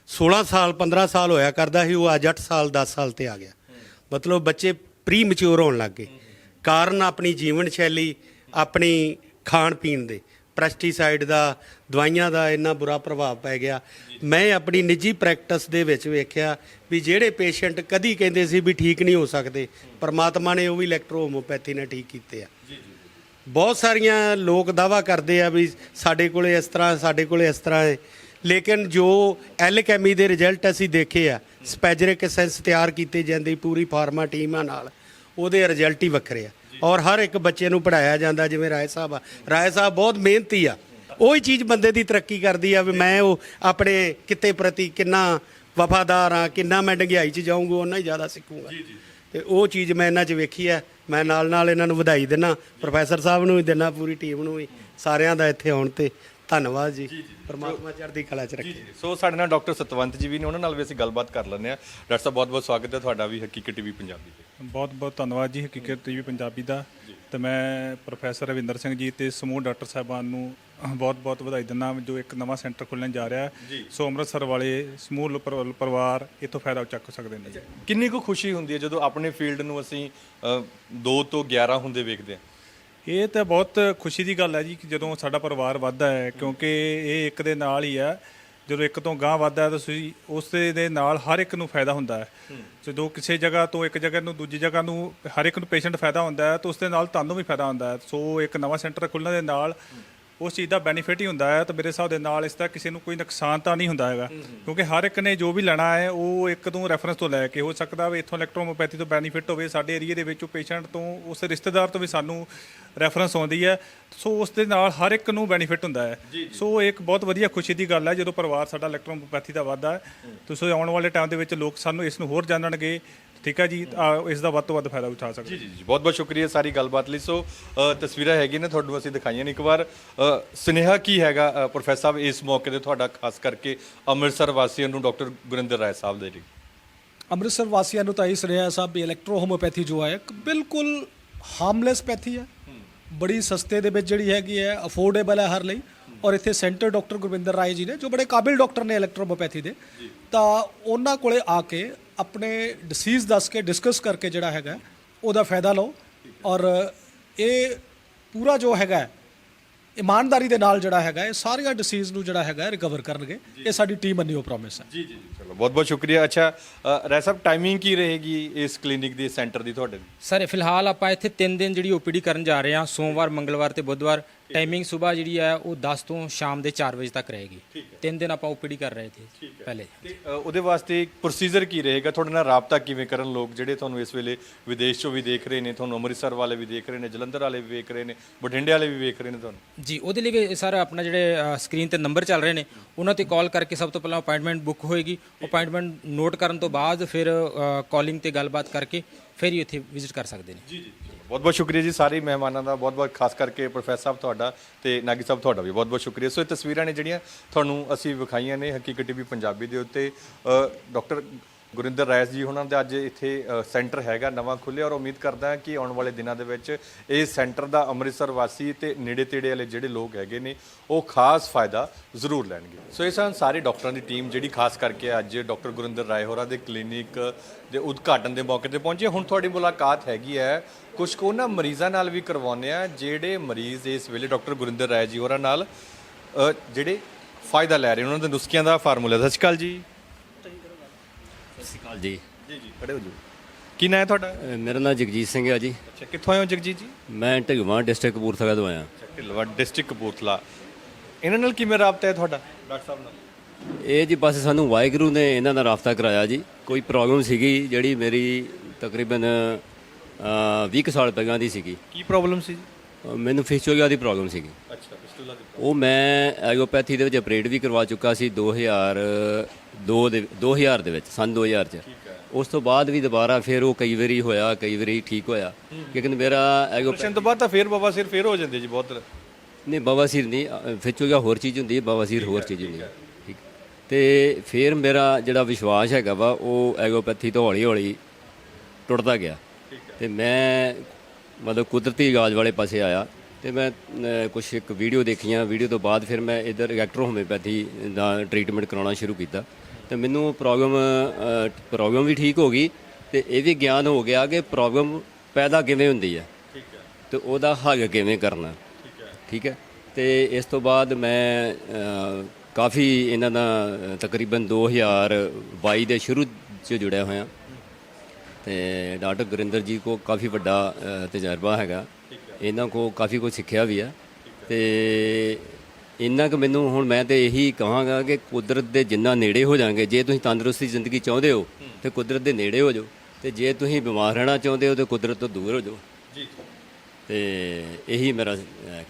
16 ਸਾਲ 15 ਸਾਲ ਹੋਇਆ ਕਰਦਾ ਸੀ ਉਹ ਅੱਜ 8 ਸਾਲ 10 ਸਾਲ ਤੇ ਆ ਗਿਆ। ਮਤਲਬ ਬੱਚੇ ਪ੍ਰੀ ਮੈਚੁਰ ਹੋਣ ਲੱਗ ਗਏ। ਕਾਰਨ ਆਪਣੀ ਜੀਵਨ ਸ਼ੈਲੀ ਆਪਣੀ ਖਾਣ ਪੀਣ ਦੇ। ਪੈਸਟੀਸਾਈਡ ਦਾ ਦਵਾਈਆਂ ਦਾ ਇੰਨਾ ਬੁਰਾ ਪ੍ਰਭਾਵ ਪੈ ਗਿਆ। ਮੈਂ ਆਪਣੀ ਨਿੱਜੀ ਪ੍ਰੈਕਟਿਸ ਦੇ ਵਿੱਚ ਵੇਖਿਆ ਵੀ ਜਿਹੜੇ ਪੇਸ਼ੈਂਟ ਕਦੀ ਕਹਿੰਦੇ ਸੀ ਵੀ ਠੀਕ ਨਹੀਂ ਹੋ ਸਕਦੇ ਪਰਮਾਤਮਾ ਨੇ ਉਹ ਵੀ ਇਲੈਕਟ੍ਰੋ ਹੋਮੋਪੈਥੀ ਨਾਲ ਠੀਕ ਕੀਤੇ ਆ। ਬਹੁਤ ਸਾਰੀਆਂ ਲੋਕ ਦਾਵਾ ਕਰਦੇ ਆ ਵੀ ਸਾਡੇ ਕੋਲੇ ਇਸ ਤਰ੍ਹਾਂ ਸਾਡੇ ਕੋਲੇ ਇਸ ਤਰ੍ਹਾਂ ਹੈ। ਲੇਕਿਨ ਜੋ ਐਲਕੈਮੀ ਦੇ ਰਿਜ਼ਲਟ ਅਸੀਂ ਦੇਖੇ ਆ ਸਪੈਜਰਿਕ ਐਸੈਂਸ ਤਿਆਰ ਕੀਤੇ ਜਾਂਦੇ ਪੂਰੀ ਫਾਰਮਾ ਟੀਮਾਂ ਨਾਲ ਉਹਦੇ ਰਿਜ਼ਲਟ ਹੀ ਵੱਖਰੇ ਆ। ਔਰ ਹਰ ਇੱਕ ਬੱਚੇ ਨੂੰ ਪੜਾਇਆ ਜਾਂਦਾ ਜਿਵੇਂ ਰਾਏ ਸਾਹਿਬ ਆ। ਰਾਏ ਸਾਹਿਬ ਬਹੁਤ ਮਿਹਨਤੀ ਆ। ਉਹੀ ਚੀਜ਼ ਬੰਦੇ ਦੀ ਤਰੱਕੀ ਕਰਦੀ ਆ ਵੀ ਮੈਂ ਉਹ ਆਪਣੇ ਕਿਤੇ ਪ੍ਰਤੀ ਕਿੰਨਾ ਵਫਾਦਾਰ ਆ ਕਿੰਨਾ ਮੈਂ ਡੰਗਿਆਈ 'ਚ ਜਾਊਂਗਾ ਉਹਨਾਂ ਹੀ ਜ਼ਿਆਦਾ ਸਿੱਖੂਗਾ। ਤੇ ਉਹ ਚੀਜ਼ ਮੈਂ ਇਹਨਾਂ 'ਚ ਵੇਖੀ ਹੈ ਮੈਂ ਨਾਲ ਨਾਲ ਇਹਨਾਂ ਨੂੰ ਵਧਾਈ ਦਿੰਨਾ ਪ੍ਰੋਫੈਸਰ ਸਾਹਿਬ ਨੂੰ ਵੀ ਦਿੰਨਾ ਪੂਰੀ ਟੀਮ ਨੂੰ ਵੀ ਸਾਰਿਆਂ ਦਾ ਇੱਥੇ ਆਉਣ ਤੇ। ਧੰਨਵਾਦ ਜੀ। ਪਰਮਾਤਮਾ ਚੜ੍ਹਦੀ ਕਲਾ 'ਚ ਰੱਖੇ। ਸੋ ਸਾਡੇ ਨਾਲ ਡਾਕਟਰ ਸਤਵੰਤ ਜੀ ਵੀ ਨੇ ਉਹਨਾਂ ਨਾਲ ਵੀ ਅਸੀਂ ਗੱਲਬਾਤ ਕਰ ਲੈਂਦੇ ਆ ਡਾਕਟਰ ਸਾਹਿਬ ਬਹੁਤ ਬਹੁਤ ਸਵਾਗਤ ਹੈ ਤੁਹਾਡਾ ਵੀ ਹਕੀਕਤ ਟੀਵੀ ਪੰਜਾਬੀ ਤੇ। ਬਹੁਤ ਬਹੁਤ ਧੰਨਵਾਦ ਜੀ ਹਕੀਕਤ ਟੀਵੀ ਪੰਜਾਬੀ ਦਾ। ਤੇ ਮੈਂ ਪ੍ਰੋਫੈਸਰ ਰਵਿੰਦਰ ਸਿੰਘ ਜੀ ਤੇ ਸਮੂਹ ਡਾਕਟਰ ਸਾਹਿਬਾਨ ਨੂੰ ਬਹੁਤ ਬਹੁਤ ਵਧਾਈ ਦਿੰਦਾ ਜੋ ਇੱਕ ਨਵਾਂ ਸੈਂਟਰ ਖੁੱਲਣ ਜਾ ਰਿਹਾ ਹੈ। ਸੋ ਅੰਮ੍ਰਿਤਸਰ ਵਾਲੇ ਸਮੂਹ ਪਰਿਵਾਰ ਇਥੋਂ ਫਾਇਦਾ ਚੱਕ ਸਕਦੇ ਨੇ ਕਿੰਨੀ ਕੁ ਖੁਸ਼ੀ ਹੁੰਦੀ ਹੈ ਜਦੋਂ ਆਪਣੇ ਫੀਲਡ ਨੂੰ ਅਸੀਂ 2 ਤੋਂ 11 ਹੁੰਦੇ ਵੇਖਦੇ ਹਾਂ? ਇਹ ਤਾਂ ਬਹੁਤ ਖੁਸ਼ੀ ਦੀ ਗੱਲ ਹੈ ਜੀ ਕਿ ਜਦੋਂ ਸਾਡਾ ਪਰਿਵਾਰ ਵੱਧਦਾ ਹੈ ਕਿਉਂਕਿ ਇਹ ਇੱਕ ਦੇ ਨਾਲ ਹੀ ਹੈ। ਜਦੋਂ ਇੱਕ ਤੋਂ ਗਾਂ ਵੱਧਦਾ ਹੈ ਤਾਂ ਤੁਸੀਂ ਉਸ ਦੇ ਨਾਲ ਹਰ ਇੱਕ ਨੂੰ ਫਾਇਦਾ ਹੁੰਦਾ ਹੈ। ਜਦੋਂ ਕਿਸੇ ਜਗ੍ਹਾ ਤੋਂ ਇੱਕ ਜਗ੍ਹਾ ਨੂੰ ਦੂਜੀ ਜਗ੍ਹਾ ਨੂੰ ਹਰ ਇੱਕ ਨੂੰ ਪੇਸ਼ੈਂਟ ਫਾਇਦਾ ਹੁੰਦਾ ਹੈ ਤਾਂ ਉਸ ਦੇ ਨਾਲ ਤੁਹਾਨੂੰ ਵੀ ਫਾਇਦਾ ਹੁੰਦਾ ਹੈ। ਸੋ ਇੱਕ ਨਵਾਂ ਸੈਂਟਰ ਖੁੱਲ੍ਹਣ ਦੇ ਨਾਲ ਉਸ ਚੀਜ਼ ਦਾ ਬੈਨੀਫਿਟ ਹੀ ਹੁੰਦਾ ਹੈ ਤਾਂ ਮੇਰੇ ਹਿਸਾਬ ਦੇ ਨਾਲ ਇਸ ਦਾ ਕਿਸੇ ਨੂੰ ਕੋਈ ਨੁਕਸਾਨ ਤਾਂ ਨਹੀਂ ਹੁੰਦਾ ਹੈਗਾ। ਕਿਉਂਕਿ ਹਰ ਇੱਕ ਨੇ ਜੋ ਵੀ ਲੈਣਾ ਹੈ ਉਹ ਇੱਕ ਤੋਂ ਰੈਫਰੈਂਸ ਤੋਂ ਲੈ ਕੇ ਹੋ ਸਕਦਾ ਵੀ ਇੱਥੋਂ ਇਲੈਕਟ੍ਰੋਮੋਪੈਥੀ ਤੋਂ ਬੈਨੀਫਿਟ ਹੋਵੇ ਸਾਡੇ ਏਰੀਆ ਦੇ ਵਿੱਚ ਉਹ ਪੇਸ਼ੈਂਟ ਤੋਂ ਉਸ ਰਿਸ਼ਤੇਦਾਰ ਤੋਂ ਵੀ ਸਾਨੂੰ ਰੈਫਰੈਂਸ ਆਉਂਦੀ ਹੈ। ਸੋ ਉਸ ਦੇ ਨਾਲ ਹਰ ਇੱਕ ਨੂੰ ਬੈਨੀਫਿਟ ਹੁੰਦਾ ਹੈ। ਸੋ ਇਹ ਇੱਕ ਬਹੁਤ ਵਧੀਆ ਖੁਸ਼ੀ ਦੀ ਗੱਲ ਹੈ ਜਦੋਂ ਪਰਿਵਾਰ ਸਾਡਾ ਇਲੈਕਟ੍ਰੋਮੋਪੈਥੀ ਦਾ ਵਾਧਾ ਹੈ ਤੁਸੀਂ ਆਉਣ ਵਾਲੇ ਟਾਈਮ ਦੇ ਵਿੱਚ ਲੋਕ ਸਾਨੂੰ ਇਸ ਨੂੰ ਹੋਰ ਜਾਣਨਗੇ। ਠੀਕ ਹੈ ਜੀ? ਆ, ਇਸ ਦਾ ਵੱਧ ਤੋਂ ਵੱਧ ਫਾਇਦਾ ਉਠਾ ਸਕਦੇ ਜੀ ਜੀ ਬਹੁਤ ਬਹੁਤ ਸ਼ੁਕਰੀਆ ਸਾਰੀ ਗੱਲਬਾਤ ਲਈ। ਸੋ ਅ, ਤਸਵੀਰਾਂ ਹੈਗੀਆਂ ਨੇ ਤੁਹਾਨੂੰ ਅਸੀਂ ਦਿਖਾਈਆਂ ਨੇ। ਇੱਕ ਵਾਰ ਅ, ਸੁਨੇਹਾ ਕੀ ਹੈਗਾ ਅ, ਪ੍ਰੋਫੈਸਰ ਸਾਹਿਬ ਇਸ ਮੌਕੇ ਤੇ ਤੁਹਾਡਾ ਖਾਸ ਕਰਕੇ ਅੰਮ੍ਰਿਤਸਰ ਵਾਸੀਆਂ ਨੂੰ ਡਾਕਟਰ ਗੁਰਿੰਦਰ ਰਾਏ ਸਾਹਿਬ ਦੇ ਲਈ? ਅੰਮ੍ਰਿਤਸਰ ਵਾਸੀਆਂ ਨੂੰ ਤਾਂ ਇਸ ਰਿਹਾ ਸਾਹਿਬ ਇਲੈਕਟ੍ਰੋ ਹੋਮੋਪੈਥੀ ਜੋ ਹੈ ਇੱਕ ਬਿਲਕੁਲ ਹਾਰਮਲੈਸ ਪੈਥੀ ਹੈ। ਬੜੀ ਸਸਤੇ ਦੇ ਵਿੱਚ ਜਿਹੜੀ ਹੈਗੀ ਹੈ ਅਫੋਰਡੇਬਲ ਹੈ ਹਰ ਲਈ। ਔਰ ਇੱਥੇ ਸੈਂਟਰ ਡਾਕਟਰ ਗੁਰਵਿੰਦਰ ਰਾਏ ਜੀ ਨੇ ਜੋ ਬੜੇ ਕਾਬਿਲ ਡਾਕਟਰ ਨੇ ਇਲੈਕਟ੍ਰੋ ਹੋਮੋਪੈਥੀ ਦੇ। ਤਾਂ ਉਹਨਾਂ ਕੋਲੇ ਆ ਕੇ ਆਪਣੇ ਡਿਸੀਜ਼ ਦੱਸ ਕੇ ਡਿਸਕਸ ਕਰਕੇ ਜਿਹੜਾ ਹੈਗਾ ਉਹਦਾ ਫਾਇਦਾ ਲਓ। ਔਰ ਇਹ ਪੂਰਾ ਜੋ ਹੈਗਾ ਇਮਾਨਦਾਰੀ ਦੇ ਨਾਲ ਜਿਹੜਾ ਹੈਗਾ ਇਹ ਸਾਰੀਆਂ ਡਿਸੀਜ਼ ਨੂੰ ਜਿਹੜਾ ਹੈਗਾ ਰਿਕਵਰ ਕਰਨਗੇ। ਇਹ ਸਾਡੀ ਟੀਮ ਮੰਨੀ ਪ੍ਰੋਮਿਸ ਹੈ। ਜੀ ਜੀ ਚਲੋ ਬਹੁਤ ਬਹੁਤ ਸ਼ੁਕਰੀਆ। ਅੱਛਾ ਰਾਏ ਸਾਹਿਬ ਟਾਈਮਿੰਗ ਕੀ ਰਹੇਗੀ ਇਸ ਕਲੀਨਿਕ ਦੀ ਸੈਂਟਰ ਦੀ ਤੁਹਾਡੇ ਦੀ ਸਰ ਫਿਲਹਾਲ ਆਪਾਂ ਇੱਥੇ 3 ਦਿਨ ਜਿਹੜੀ ਓਪੀਡੀ ਕਰਨ ਜਾ ਰਹੇ ਹਾਂ। ਸੋਮਵਾਰ ਮੰਗਲਵਾਰ ਤੇ ਬੁੱਧਵਾਰ। ਟਾਈਮਿੰਗ ਸਵੇਰ ਜਿਹੜੀ ਹੈ ਉਹ 10 ਤੋਂ ਸ਼ਾਮ ਦੇ 4 ਵਜੇ ਤੱਕ ਰਹੇਗੀ। ਤਿੰਨ ਦਿਨ ਆਪਾਂ ਓਪੀਡੀ ਕਰ ਰਹੇ ਸੀ ਪਹਿਲੇ। ਤੇ ਅ, ਉਹਦੇ ਵਾਸਤੇ ਪ੍ਰੋਸੀਜਰ ਕੀ ਰਹੇਗਾ? ਤੁਹਾਡੇ ਨਾਲ ਰਾਬਤਾ ਕਿਵੇਂ ਕਰਨ ਲੋਕ ਜਿਹੜੇ ਤੁਹਾਨੂੰ ਇਸ ਵੇਲੇ ਵਿਦੇਸ਼ ਚੋਂ ਵੀ ਦੇਖ ਰਹੇ ਨੇ ਤੁਹਾਨੂੰ ਅੰਮ੍ਰਿਤਸਰ ਵਾਲੇ ਵੀ ਦੇਖ ਰਹੇ ਨੇ ਜਲੰਧਰ ਵਾਲੇ ਵੀ ਵੇਖ ਰਹੇ ਨੇ ਬਠਿੰਡੇ ਵਾਲੇ ਵੀ ਵੇਖ ਰਹੇ ਨੇ ਤੁਹਾਨੂੰ? ਜੀ ਉਹਦੇ ਲਈ ਵੀ ਸਰ ਆਪਣਾ ਜਿਹੜੇ ਸਕਰੀਨ ਤੇ ਨੰਬਰ ਚੱਲ ਰਹੇ ਨੇ ਉਹਨਾਂ ਤੇ ਕਾਲ ਕਰਕੇ ਸਭ ਤੋਂ ਪਹਿਲਾਂ ਅਪਾਇੰਟਮੈਂਟ ਬੁੱਕ ਹੋਏਗੀ। ਅਪਾਇੰਟਮੈਂਟ ਨੋਟ ਕਰਨ ਤੋਂ ਬਾਅਦ ਫਿਰ ਕਾਲਿੰਗ ਤੇ ਗੱਲਬਾਤ ਕਰਕੇ ਫਿਰ ਹੀ ਉੱਥੇ ਵਿਜ਼ਿਟ ਕਰ ਸਕਦੇ ਨੇ। ਜੀ ਜੀ। ਬਹੁਤ ਬਹੁਤ ਸ਼ੁਕਰੀਆ ਜੀ ਸਾਰੇ ਮਹਿਮਾਨਾਂ ਦਾ। ਬਹੁਤ ਬਹੁਤ ਖਾਸ ਕਰਕੇ ਪ੍ਰੋਫੈਸਰ ਸਾਹਿਬ ਤੁਹਾਡਾ ਤੁਹਾਡਾ ਤੇ ਨਾਗੀ ਸਾਹਿਬ ਤੁਹਾਡਾ ਵੀ ਬਹੁਤ ਬਹੁਤ ਸ਼ੁਕਰੀਆ। ਸੋ ਇਹ ਤਸਵੀਰਾਂ ਨੇ ਜਿਹੜੀਆਂ ਤੁਹਾਨੂੰ ਅਸੀਂ ਵਿਖਾਈਆਂ ਨੇ ਹਕੀਕਤ ਟੀਵੀ ਪੰਜਾਬੀ ਦੇ ਉੱਤੇ। ਡਾਕਟਰ ਗੁਰਿੰਦਰ ਰਾਇਸ ਜੀ, ਉਹਨਾਂ ਦਾ ਅੱਜ ਇੱਥੇ ਸੈਂਟਰ ਹੈਗਾ ਨਵਾਂ ਖੁੱਲਿਆ ਔਰ ਉਮੀਦ ਕਰਦਾ ਹਾਂ ਕਿ ਆਉਣ ਵਾਲੇ ਦਿਨਾਂ ਦੇ ਵਿੱਚ ਇਹ ਸੈਂਟਰ ਦਾ ਅੰਮ੍ਰਿਤਸਰ ਵਾਸੀ ਤੇ ਨੇੜੇ ਤੇੜੇ ਵਾਲੇ ਜਿਹੜੇ ਲੋਕ ਹੈਗੇ ਨੇ, ਉਹ ਖਾਸ ਫਾਇਦਾ ਜ਼ਰੂਰ ਲੈਣਗੇ। ਸੋ ਇਹ ਸਨ ਸਾਰੇ ਡਾਕਟਰਾਂ ਦੀ ਟੀਮ ਜਿਹੜੀ ਖਾਸ ਕਰਕੇ ਅੱਜ ਡਾਕਟਰ ਗੁਰਿੰਦਰ ਰਾਏ ਹੋਰਾਂ ਦੇ ਕਲੀਨਿਕ ਦੇ ਉਦਘਾਟਨ ਦੇ ਮੌਕੇ ਤੇ ਪਹੁੰਚੇ। ਹੁਣ ਤੁਹਾਡੀ ਮੁਲਾਕਾਤ ਹੈਗੀ ਹੈ ਕੁਝ ਕੁ ਉਹਨਾਂ ਮਰੀਜ਼ਾਂ ਨਾਲ ਵੀ ਕਰਵਾਉਂਦੇ ਆ ਜਿਹੜੇ ਮਰੀਜ਼ ਇਸ ਵੇਲੇ ਡਾਕਟਰ ਗੁਰਿੰਦਰ ਰਾਏ ਜੀ ਹੋਰਾਂ ਨਾਲ ਜਿਹੜੇ ਫਾਇਦਾ ਲੈ ਰਹੇ ਉਹਨਾਂ ਦੇ ਨੁਸਖਿਆਂ ਦਾ ਫਾਰਮੂਲਾ। ਸਤਿ ਸ਼੍ਰੀ ਅਕਾਲ ਜੀ। ਸਤਿ ਸ਼੍ਰੀ ਅਕਾਲ ਜੀ। ਜੀ ਜੀ। ਖੜੇ ਹੋ ਜੀ। ਕੀ ਨਾਂ ਹੈ ਤੁਹਾਡਾ? ਅ, ਮੇਰਾ ਨਾਮ ਜਗਜੀਤ ਸਿੰਘ ਹੈ ਜੀ। ਅੱਛਾ ਕਿੱਥੋਂ ਆਏ ਹੋ ਜਗਜੀਤ ਜੀ? ਮੈਂ ਢਿਲਵਾਂ ਡਿਸਟ੍ਰਿਕਟ ਕਪੂਰਥਲਾ ਤੋਂ ਆਇਆ। ਢਿਲਵਾ ਡਿਸਟ੍ਰਿਕਟ ਕਪੂਰਥਲਾ। ਇਹਨਾਂ ਨਾਲ ਕਿਵੇਂ ਰਾਬਤਾ ਹੈ ਤੁਹਾਡਾ? ਡਾਕਟਰ ਸਾਹਿਬ ਨਾਲ। ਇਹ ਜੀ ਬਸ ਸਾਨੂੰ ਵਾਹਿਗੁਰੂ ਨੇ ਇਹਨਾਂ ਦਾ ਰਾਬਤਾ ਕਰਾਇਆ ਜੀ। ਕੋਈ ਪ੍ਰੋਬਲਮ ਸੀਗੀ ਜਿਹੜੀ ਮੇਰੀ ਤਕਰੀਬਨ ਅ, 20 ਕੁ ਸਾਲ ਪਹਿਲਾਂ ਦੀ ਸੀਗੀ। ਕੀ ਪ੍ਰੋਬਲਮ ਸੀ ਜੀ? ਅ, ਮੈਨੂੰ ਫਿਸ਼ੋਗਿਆ ਦੀ ਪ੍ਰੋਬਲਮ ਸੀਗੀ। ਅੱਛਾ। ਉਹ ਮੈਂ ਐਗੋਪੈਥੀ ਦੇ ਵਿੱਚ ਆਪਰੇਟ ਵੀ ਕਰਵਾ ਚੁੱਕਾ ਸੀ 2002 ਦੇ 2000 ਦੇ ਵਿੱਚ ਸਨ 2000 ਚ। ਉਸ ਤੋਂ ਬਾਅਦ ਵੀ ਦੁਬਾਰਾ ਫਿਰ ਉਹ ਕਈ ਵਾਰੀ ਹੋਇਆ ਕਈ ਵਾਰੀ ਠੀਕ ਹੋਇਆ। ਲੇਕਿਨ ਮੇਰਾ ਆਪਰੇਸ਼ਨ ਤੋਂ ਬਾਅਦ ਤਾਂ ਫੇਰ ਬਾਬਾ ਸਿਰ ਫੇਰ ਹੋ ਜਾਂਦੇ ਜੀ ਬਹੁਤ। ਨਹੀਂ ਬਵਾਸੀਰ ਨਹੀਂ ਅ, ਫਿਚੋਗਾ ਹੋਰ ਚੀਜ਼ ਹੁੰਦੀ ਹੈ ਬਵਾਸੀਰ ਹੋਰ ਚੀਜ਼ ਹੁੰਦੀ ਹੈ। ਠੀਕ। ਤੇ ਫਿਰ ਮੇਰਾ ਜਿਹੜਾ ਵਿਸ਼ਵਾਸ ਹੈਗਾ ਵਾ ਉਹ ਐਗੋਪੈਥੀ ਤੋਂ ਹੌਲੀ ਹੌਲੀ ਟੁੱਟਦਾ ਗਿਆ। ਤੇ ਮੈਂ ਮਤਲਬ ਕੁਦਰਤੀ ਇਲਾਜ ਵਾਲੇ ਪਾਸੇ ਆਇਆ। ਤੇ ਮੈਂ ਕੁਝ ਇੱਕ ਵੀਡੀਓ ਦੇਖੀਆਂ। ਵੀਡੀਓ ਤੋਂ ਬਾਅਦ ਫਿਰ ਮੈਂ ਇਧਰ ਇਲੈਕਟ੍ਰੋ ਹੋਮਿਓਪੈਥੀ ਦਾ ਟ੍ਰੀਟਮੈਂਟ ਕਰਾਉਣਾ ਸ਼ੁਰੂ ਕੀਤਾ। ਤੇ ਮੈਨੂੰ ਪ੍ਰੋਬਲਮ ਪ੍ਰੋਬਲਮ ਵੀ ਠੀਕ ਹੋ ਗਈ ਤੇ ਇਹ ਵੀ ਗਿਆਨ ਹੋ ਗਿਆ ਕਿ ਪ੍ਰੋਬਲਮ ਪੈਦਾ ਕਿਵੇਂ ਹੁੰਦੀ ਹੈ। ਤੇ ਉਹਦਾ ਹੱਲ ਕਿਵੇਂ ਕਰਨਾ। ਠੀਕ ਹੈ। ਤੇ ਇਸ ਤੋਂ ਬਾਅਦ ਮੈਂ ਕਾਫੀ ਇਹਨਾਂ ਦਾ ਤਕਰੀਬਨ 2022 ਦੇ ਸ਼ੁਰੂ 'ਚ ਜੁੜਿਆ ਹੋਇਆ। ਤੇ ਡਾਕਟਰ ਗੁਰਿੰਦਰ ਜੀ ਕੋ ਕਾਫੀ ਵੱਡਾ ਤਜਰਬਾ ਹੈਗਾ। ਇਹਨਾਂ ਕੋ ਕਾਫੀ ਕੁਝ ਸਿੱਖਿਆ ਵੀ ਹੈ ਤੇ ਇੰਨਾ ਕਿ ਮੈਨੂੰ ਹੁਣ ਮੈਂ ਤੇ ਇਹੀ ਕਹਾਂਗਾ ਕਿ ਕੁਦਰਤ ਦੇ ਜਿੰਨਾ ਨੇੜੇ ਹੋ ਜਾਣਗੇ ਜੇ ਤੁਸੀਂ ਤੰਦਰੁਸਤੀ ਜ਼ਿੰਦਗੀ ਚਾਹੁੰਦੇ ਹੋ ਤੇ ਕੁਦਰਤ ਦੇ ਨੇੜੇ ਹੋ ਜਾਓ। ਤੇ ਜੇ ਤੁਸੀਂ ਬਿਮਾਰ ਰਹਿਣਾ ਚਾਹੁੰਦੇ ਹੋ ਤੇ ਕੁਦਰਤ ਤੋਂ ਦੂਰ ਹੋ ਜਾਓ। ਜੀ। ਤੇ ਇਹੀ ਮੇਰਾ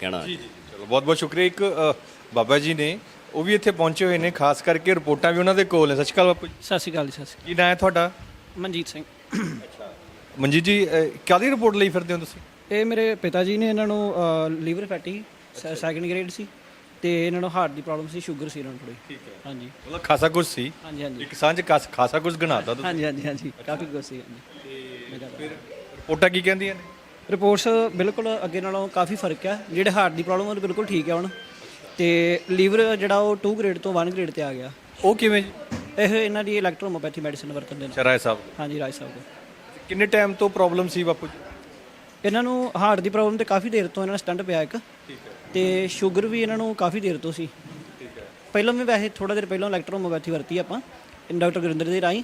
ਕਹਿਣਾ ਹੈ। ਚਲੋ ਬਹੁਤ ਬਹੁਤ ਸ਼ੁਕਰੀਆ। ਇੱਕ ਅ, ਬਾਬਾ ਜੀ ਨੇ ਉਹ ਵੀ ਇੱਥੇ ਪਹੁੰਚੇ ਹੋਏ ਨੇ ਖਾਸ ਕਰਕੇ ਰਿਪੋਰਟਾਂ ਵੀ ਉਹਨਾਂ ਦੇ ਕੋਲ ਨੇ। ਸਤਿ ਸ਼੍ਰੀ ਅਕਾਲ ਬਾਪੂ ਜੀ। ਸਤਿ ਸ਼੍ਰੀ ਅਕਾਲ ਜੀ ਸਤਿ ਸ਼੍ਰੀ ਕੀ ਨਾਂ ਹੈ ਤੁਹਾਡਾ? ਅਕਾਲ ਮਨਜੀਤ ਸਿੰਘ। ਮਨਜੀਤ ਜੀ ਅ, ਕਾਹਦੀ ਰਿਪੋਰਟ ਲਈ ਫਿਰਦੇ ਹੋ ਤੁਸੀਂ? ਇਹ ਮੇਰੇ ਪਿਤਾ ਜੀ ਨੇ ਇਹਨਾਂ ਨੂੰ ਲੀਵਰ ਫੈਟੀ ਸੈਕੰਡ ਗ੍ਰੇਡ ਸੀ ਤੇ ਇਹਨਾਂ ਨੂੰ ਹਾਰਟ ਦੀ ਪ੍ਰੋਬਲਮ ਸੀ ਸ਼ੂਗਰ ਸੀ ਇਹਨਾਂ ਨੂੰ ਥੋੜੀ ਠੀਕ ਹੈ। ਹਾਂਜੀ। ਮਤਲਬ ਖਾਸਾ ਕੁਝ ਸੀ। ਹਾਂਜੀ ਹਾਂਜੀ। ਇੱਕ ਸਾਂਝ ਖਾਸ- ਖਾਸਾ ਕੁਝ ਗਣਾਤਾ ਤੁਸੀਂ। ਹਾਂਜੀ ਹਾਂਜੀ ਹਾਂਜੀ। ਕਾਫੀ ਕੁਝ ਸੀ ਹਾਂਜੀ। ਫਿਰ ਰਿਪੋਰਟਾਂ ਕੀ ਕਹਿੰਦੀਆਂ ਨੇ? ਰਿਪੋਰਟਸ ਬਿਲਕੁਲ ਅੱਗੇ ਨਾਲੋਂ ਕਾਫੀ ਫ਼ਰਕ ਹੈ। ਜਿਹੜੇ ਹਾਰਟ ਦੀ ਪ੍ਰੋਬਲਮ ਉਹ ਬਿਲਕੁਲ ਠੀਕ ਹੈ ਹੁਣ। ਤੇ ਲੀਵਰ ਜਿਹੜਾ ਉਹ 2 ਗ੍ਰੇਡ ਤੋਂ 1 ਗ੍ਰੇਡ ਤੇ ਆ ਗਿਆ। ਉਹ ਕਿਵੇਂ ਜੀ? ਇਹ ਇਹਨਾਂ ਦੀ ਇਲੈਕਟ੍ਰੋਮੋਪੈਥੀ ਮੈਡੀਸਿਨ ਵਰਤਦੇ ਨੇ ਚਰਾਏ ਸਾਹਿਬ। ਹਾਂਜੀ ਰਾਜ ਸਾਹਿਬ ਦੇ ਕਿੰਨੇ ਟਾਈਮ ਤੋਂ ਪ੍ਰੋਬਲਮ ਸੀ ਬਾਪੂ ਜੀ? ਇਹਨਾਂ ਨੂੰ ਹਾਰਟ ਦੀ ਪ੍ਰੋਬਲਮ ਤੇ ਕਾਫੀ ਦੇਰ ਤੋਂ ਇਹਨਾਂ ਨੂੰ ਸਟੰਟ ਪਿਆ ਇੱਕ। ਤੇ ਸ਼ੂਗਰ ਵੀ ਇਹਨਾਂ ਨੂੰ ਕਾਫੀ ਦੇਰ ਤੋਂ ਸੀ। ਪਹਿਲਾਂ ਵੀ ਵੈਸੇ ਥੋੜਾ ਦੇਰ ਪਹਿਲਾਂ ਇਲੈਕਟ੍ਰੋਮੋਪੈਥੀ ਵਰਤੀ ਆਪਾਂ ਡਾਕਟਰ ਗੁਰਿੰਦਰ ਦੇ ਰਾਹੀਂ।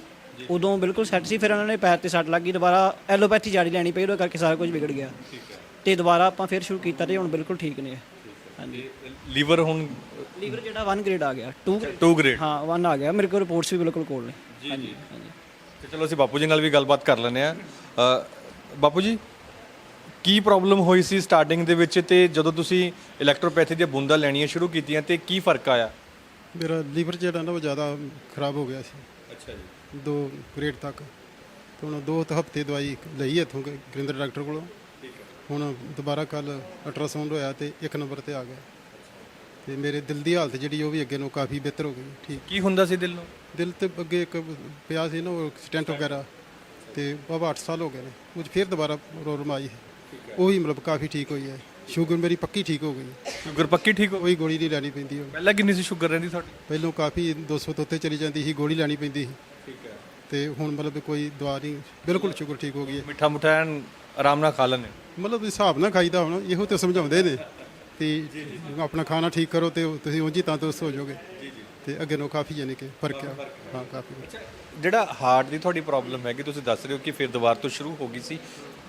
ਉਦੋਂ ਬਿਲਕੁਲ ਸੈੱਟ ਸੀ ਫਿਰ ਉਹਨਾਂ ਨੇ ਪੈਰ ਤੇ ਸੱਟ ਲੱਗ ਗਈ ਦੁਬਾਰਾ ਐਲੋਪੈਥੀ ਜਾਰੀ ਲੈਣੀ ਪਈ ਉਹਦੇ ਕਰਕੇ ਸਾਰਾ ਕੁਝ ਵਿਗੜ ਗਿਆ। ਤੇ ਦੁਬਾਰਾ ਆਪਾਂ ਫਿਰ ਸ਼ੁਰੂ ਕੀਤਾ ਤੇ ਹੁਣ ਬਿਲਕੁਲ ਠੀਕ ਨੇ। ਹਾਂਜੀ। ਲੀਵਰ ਹੁਣ ਲੀਵਰ ਜਿਹੜਾ 1 ਗ੍ਰੇਡ ਆ ਗਿਆ। 2 2 ਗ੍ਰੇਡ ਹਾਂ 1 ਆ ਗਿਆ। ਮੇਰੇ ਕੋਲ ਰਿਪੋਰਟਸ ਵੀ ਬਿਲਕੁਲ ਕੋਲ ਨੇ। ਹਾਂਜੀ ਤੇ ਚਲੋ ਅਸੀਂ ਬਾਪੂ ਜੀ ਨਾਲ ਵੀ ਗੱਲਬਾਤ ਕਰ ਲੈਂਦੇ ਆ ਬਾਪੂ ਜੀ ਕੀ ਪ੍ਰੋਬਲਮ ਹੋਈ ਸੀ ਸਟਾਰਟਿੰਗ ਦੇ ਵਿੱਚ ਤੇ ਜਦੋਂ ਤੁਸੀਂ ਇਲੈਕਟ੍ਰੋਪੈਥੀ ਦੀਆਂ ਬੂੰਦਾਂ ਲੈਣੀਆਂ ਸ਼ੁਰੂ ਕੀਤੀਆਂ ਤੇ ਕੀ ਫ਼ਰਕ ਆਇਆ? ਮੇਰਾ ਲੀਵਰ ਜਿਹੜਾ ਨਾ ਉਹ ਜ਼ਿਆਦਾ ਖਰਾਬ ਹੋ ਗਿਆ ਸੀ। ਅੱਛਾ ਜੀ। ਦੋ ਗ੍ਰੇਡ ਤੱਕ। ਤੇ ਹੁਣ ਦੋ ਕੁ ਹਫ਼ਤੇ ਦਵਾਈ ਲਈ ਇੱਥੋਂ ਗ- ਗੁਰਿੰਦਰ ਡਾਕਟਰ ਕੋਲੋਂ। ਹੁਣ ਦੁਬਾਰਾ ਕੱਲ ਅਲਟਰਾਸਾਊਂਡ ਹੋਇਆ ਤੇ ਇੱਕ ਨੰਬਰ ਤੇ ਆ ਗਿਆ। ਤੇ ਮੇਰੇ ਦਿਲ ਦੀ ਹਾਲਤ ਜਿਹੜੀ ਉਹ ਵੀ ਅੱਗੇ ਨੂੰ ਕਾਫੀ ਬਿਹਤਰ ਹੋ ਗਈ ਠੀਕ। ਕੀ ਹੁੰਦਾ ਸੀ ਦਿਲ ਨੂੰ? ਦਿਲ ਤੇ ਅੱਗੇ ਇੱਕ ਪਿਆ ਸੀ ਨਾ ਉਹ ਸਟੈਂਟ ਵਗੈਰਾ। ਤੇ ਬਾਬਾ 8 ਸਾਲ ਹੋ ਗਏ ਨੇ। 'ਚ ਫਿਰ ਦੁਬਾਰਾ ਪ੍ਰੋਬਲਮ ਆਈ ਹੈ ਉਹ ਵੀ ਮਤਲਬ ਕਾਫੀ ਠੀਕ ਹੋਈ ਹੈ। ਸ਼ੂਗਰ ਮੇਰੀ ਪੱਕੀ ਠੀਕ ਹੋ ਗਈ। ਸ਼ੂਗਰ ਪੱਕੀ ਠੀਕ ਹੋ ਕੋਈ ਗੋਲੀ ਨਹੀਂ ਲੈਣੀ ਪੈਂਦੀ ਹੁਣ। ਪਹਿਲਾਂ ਕਿੰਨੀ ਸੀ ਸ਼ੂਗਰ ਰਹਿੰਦੀ ਤੁਹਾਡੀ? ਪਹਿਲੋਂ ਕਾਫੀ 200 ਤੋਂ ਉੱਤੇ ਚਲੀ ਜਾਂਦੀ ਸੀ ਗੋਲੀ ਲੈਣੀ ਪੈਂਦੀ ਸੀ। ਠੀਕ ਹੈ। ਤੇ ਹੁਣ ਮਤਲਬ ਕੋਈ ਦਵਾ ਨਹੀਂ ਬਿਲਕੁਲ ਸ਼ੂਗਰ ਠੀਕ ਹੋ ਗਈ ਹੈ। ਮਿੱਠਾ ਮੁੱਠਾ ਐਨ ਆਰਾਮ ਨਾਲ ਖਾ ਲੈਂਦੇ ਮਤਲਬ ਹਿਸਾਬ ਨਾਲ ਖਾਈਦਾ ਹੁਣ ਇਹੋ ਤੇ ਸਮਝਾਉਂਦੇ ਨੇ। ਤੇ ਆਪਣਾ ਖਾਣਾ ਠੀਕ ਕਰੋ ਤੇ ਤੁਸੀਂ ਉਂਝ ਹੀ ਤੰਦਰੁਸਤ ਹੋ ਜਾਓਗੇ। ਤੇ ਅੱਗੇ ਨੂੰ ਕਾਫੀ ਯਾਨੀ ਕਿ ਫ਼ਰਕ ਆ ਹਾਂ ਕਾਫੀ। ਜਿਹੜਾ ਹਾਰਟ ਦੀ ਤੁਹਾਡੀ ਪ੍ਰੋਬਲਮ ਹੈਗੀ ਤੁਸੀਂ ਦੱਸ ਰਹੇ ਹੋ ਕਿ ਫਿਰ ਦੁਬਾਰਾ ਤੋਂ ਸ਼ੁਰੂ ਹੋ ਗਈ ਸੀ।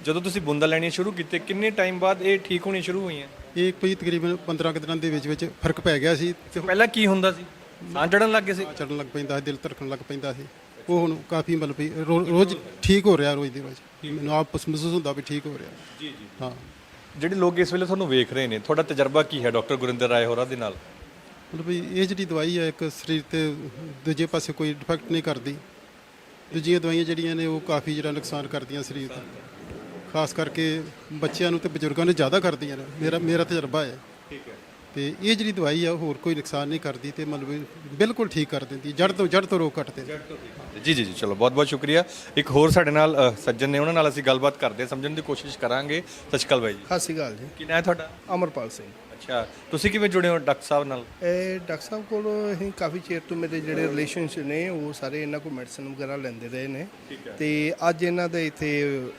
ਜਦੋਂ ਤੁਸੀਂ ਬੂੰਦਾਂ ਲੈਣੀਆਂ ਸ਼ੁਰੂ ਕੀਤੇ ਕਿੰਨੇ ਟਾਈਮ ਬਾਅਦ ਇਹ ਠੀਕ ਹੋਣੀ ਸ਼ੁਰੂ ਹੋਈਆਂ? ਇਹ ਕੋਈ ਤਕਰੀਬਨ 15 ਕੁ ਦਿਨਾਂ ਦੇ ਵਿੱਚ ਵਿੱਚ ਫ਼ਰਕ ਪੈ ਗਿਆ ਸੀ ਤੇ ਪਹਿਲਾਂ ਕੀ ਹੁੰਦਾ ਸੀ? ਸਾਹ ਚੜਨ ਲੱਗ ਗਏ ਸੀ? ਚੜਨ ਲੱਗ ਪੈਂਦਾ ਸੀ ਦਿਲ ਧੜਕਣ ਲੱਗ ਪੈਂਦਾ ਸੀ। ਉਹ ਹੁਣ ਕਾਫੀ ਮਤਲਬ ਵੀ ਰੋ- ਰੋਜ਼ ਠੀਕ ਹੋ ਰਿਹਾ ਰੋਜ਼ ਦੀ ਰੋਜ਼ ਮੈਨੂੰ ਆਪ ਮਹਿਸੂਸ ਹੁੰਦਾ ਵੀ ਠੀਕ ਹੋ ਰਿਹਾ। ਜੀ ਜੀ। ਹਾਂ। ਜਿਹੜੇ ਲੋਕ ਇਸ ਵੇਲੇ ਤੁਹਾਨੂੰ ਵੇਖ ਰਹੇ ਨੇ ਤੁਹਾਡਾ ਤਜਰਬਾ ਕੀ ਹੈ ਡਾਕਟਰ ਗੁਰਿੰਦਰ ਰਾਏ ਹੋਰਾਂ ਦੇ ਨਾਲ? ਮਤਲਬ ਵੀ ਇਹ ਜਿਹੜੀ ਦਵਾਈ ਹੈ ਇੱਕ ਸਰੀਰ ਤੇ ਦੂਜੇ ਪਾਸੇ ਕੋਈ ਡਿਫੈਕਟ ਨਹੀਂ ਕਰਦੀ। ਦੂਜੀਆਂ ਦਵਾਈਆਂ ਜਿਹੜੀਆਂ ਨੇ ਉਹ ਕਾਫੀ ਜਿਹੜਾ ਨੁਕਸਾਨ ਕਰਦੀਆਂ ਸਰੀਰ ਦਾ ਖਾਸ ਕਰਕੇ ਬੱਚਿਆਂ ਨੂੰ ਤੇ ਬਜ਼ੁਰਗਾਂ ਨੂੰ ਜ਼ਿਆਦਾ ਕਰਦੀਆਂ ਨੇ। ਮੇਰਾ ਮੇਰਾ ਤਜਰਬਾ ਹੈ। ਠੀਕ ਹੈ। ਤੇ ਇਹ ਜਿਹੜੀ ਦਵਾਈ ਆ ਉਹ ਹੋਰ ਕੋਈ ਨੁਕਸਾਨ ਨਹੀਂ ਕਰਦੀ ਤੇ ਮਤਲਬ ਬਿਲਕੁਲ ਠੀਕ ਕਰ ਦਿੰਦੀ ਜੜ ਤੋਂ ਜੜ ਤੋਂ ਰੋਗ ਕੱਟ ਦਿੰਦੀ ਜੀ ਜੀ ਜੀ ਚਲੋ ਬਹੁਤ ਬਹੁਤ ਸ਼ੁਕਰੀਆ। ਇੱਕ ਹੋਰ ਸਾਡੇ ਨਾਲ ਅ, ਸੱਜਣ ਨੇ ਉਹਨਾਂ ਨਾਲ ਅਸੀਂ ਗੱਲਬਾਤ ਕਰਦੇ ਹਾਂ, ਸਮਝਣ ਦੀ ਕੋਸ਼ਿਸ਼ ਕਰਾਂਗੇ। ਸਤਿ ਸ਼੍ਰੀ ਅਕਾਲ ਬਾਈ ਜੀ। ਸਤਿ ਸ਼੍ਰੀ ਅਕਾਲ ਜੀ। ਕੀ ਨਾਂ ਹੈ ਤੁਹਾਡਾ? ਅਮਰਪਾਲ ਸਿੰਘ। ਅੱਛਾ ਤੁਸੀਂ ਕਿਵੇਂ ਜੁੜੇ ਹੋ ਡਾਕਟਰ ਸਾਹਿਬ ਨਾਲ? ਇਹ ਡਾਕਟਰ ਸਾਹਿਬ ਕੋਲ ਅਸੀਂ ਕਾਫੀ ਚਿਰ ਤੋਂ ਮੇਰੇ ਜਿਹੜੇ ਰਿਲੇਸ਼ਨਸ਼ਿਪ ਨੇ ਉਹ ਸਾਰੇ ਇਹਨਾਂ ਕੋਲ ਮੈਡੀਸਨ ਵਗੈਰਾ ਲੈਂਦੇ ਰਹੇ ਨੇ। ਤੇ ਅੱਜ ਇਹਨਾਂ ਦੇ ਇੱਥੇ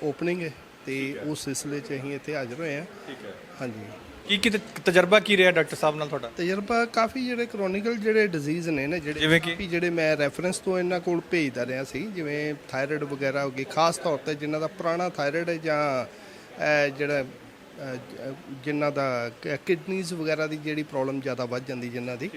ਓਪਨਿੰਗ ਹੈ। ਤੇ ਉਸ ਸਿਲਸਿਲੇ 'ਚ ਅਸੀਂ ਇੱਥੇ ਹਾਜ਼ਰ ਹੋਏ ਹਾਂ। ਠੀਕ ਹੈ। ਹਾਂਜੀ। ਕੀ ਕੀ ਤ- ਤਜਰਬਾ ਕੀ ਰਿਹਾ ਡਾਕਟਰ ਸਾਹਿਬ ਨਾਲ ਤੁਹਾਡਾ? ਤਜਰਬਾ ਕਾਫੀ ਜਿਹੜੇ ਕ੍ਰੋਨਿਕਲ ਜਿਹੜੇ ਡਿਜ਼ੀਜ਼ ਨੇ ਨਾ ਜਿਹੜੇ ਜਿਵੇਂ ਕਿ? ਕਾਫੀ ਜਿਹੜੇ ਮੈਂ ਰੈਫਰੈਂਸ ਤੋਂ ਇਹਨਾਂ ਕੋਲ ਭੇਜਦਾ ਰਿਹਾ ਸੀ ਜਿਵੇਂ ਥਾਇਰਾਇਡ ਵਗੈਰਾ ਹੋ ਗਈ ਖਾਸ ਤੌਰ ਤੇ ਜਿਨ੍ਹਾਂ ਦਾ ਪੁਰਾਣਾ ਥਾਇਰਾਇਡ ਹੈ ਜਾਂ ਜਿਹੜਾ ਅਹ, ਜ- ਜਿਨ੍ਹਾਂ ਦਾ ਕਿਡਨੀਜ਼ ਵਗੈਰਾ ਦੀ ਜਿਹੜੀ ਪ੍ਰੋਬਲਮ ਜ਼ਿਆਦਾ ਵੱਧ ਜਾਂਦੀ ਜਿਨ੍ਹਾਂ ਦੀ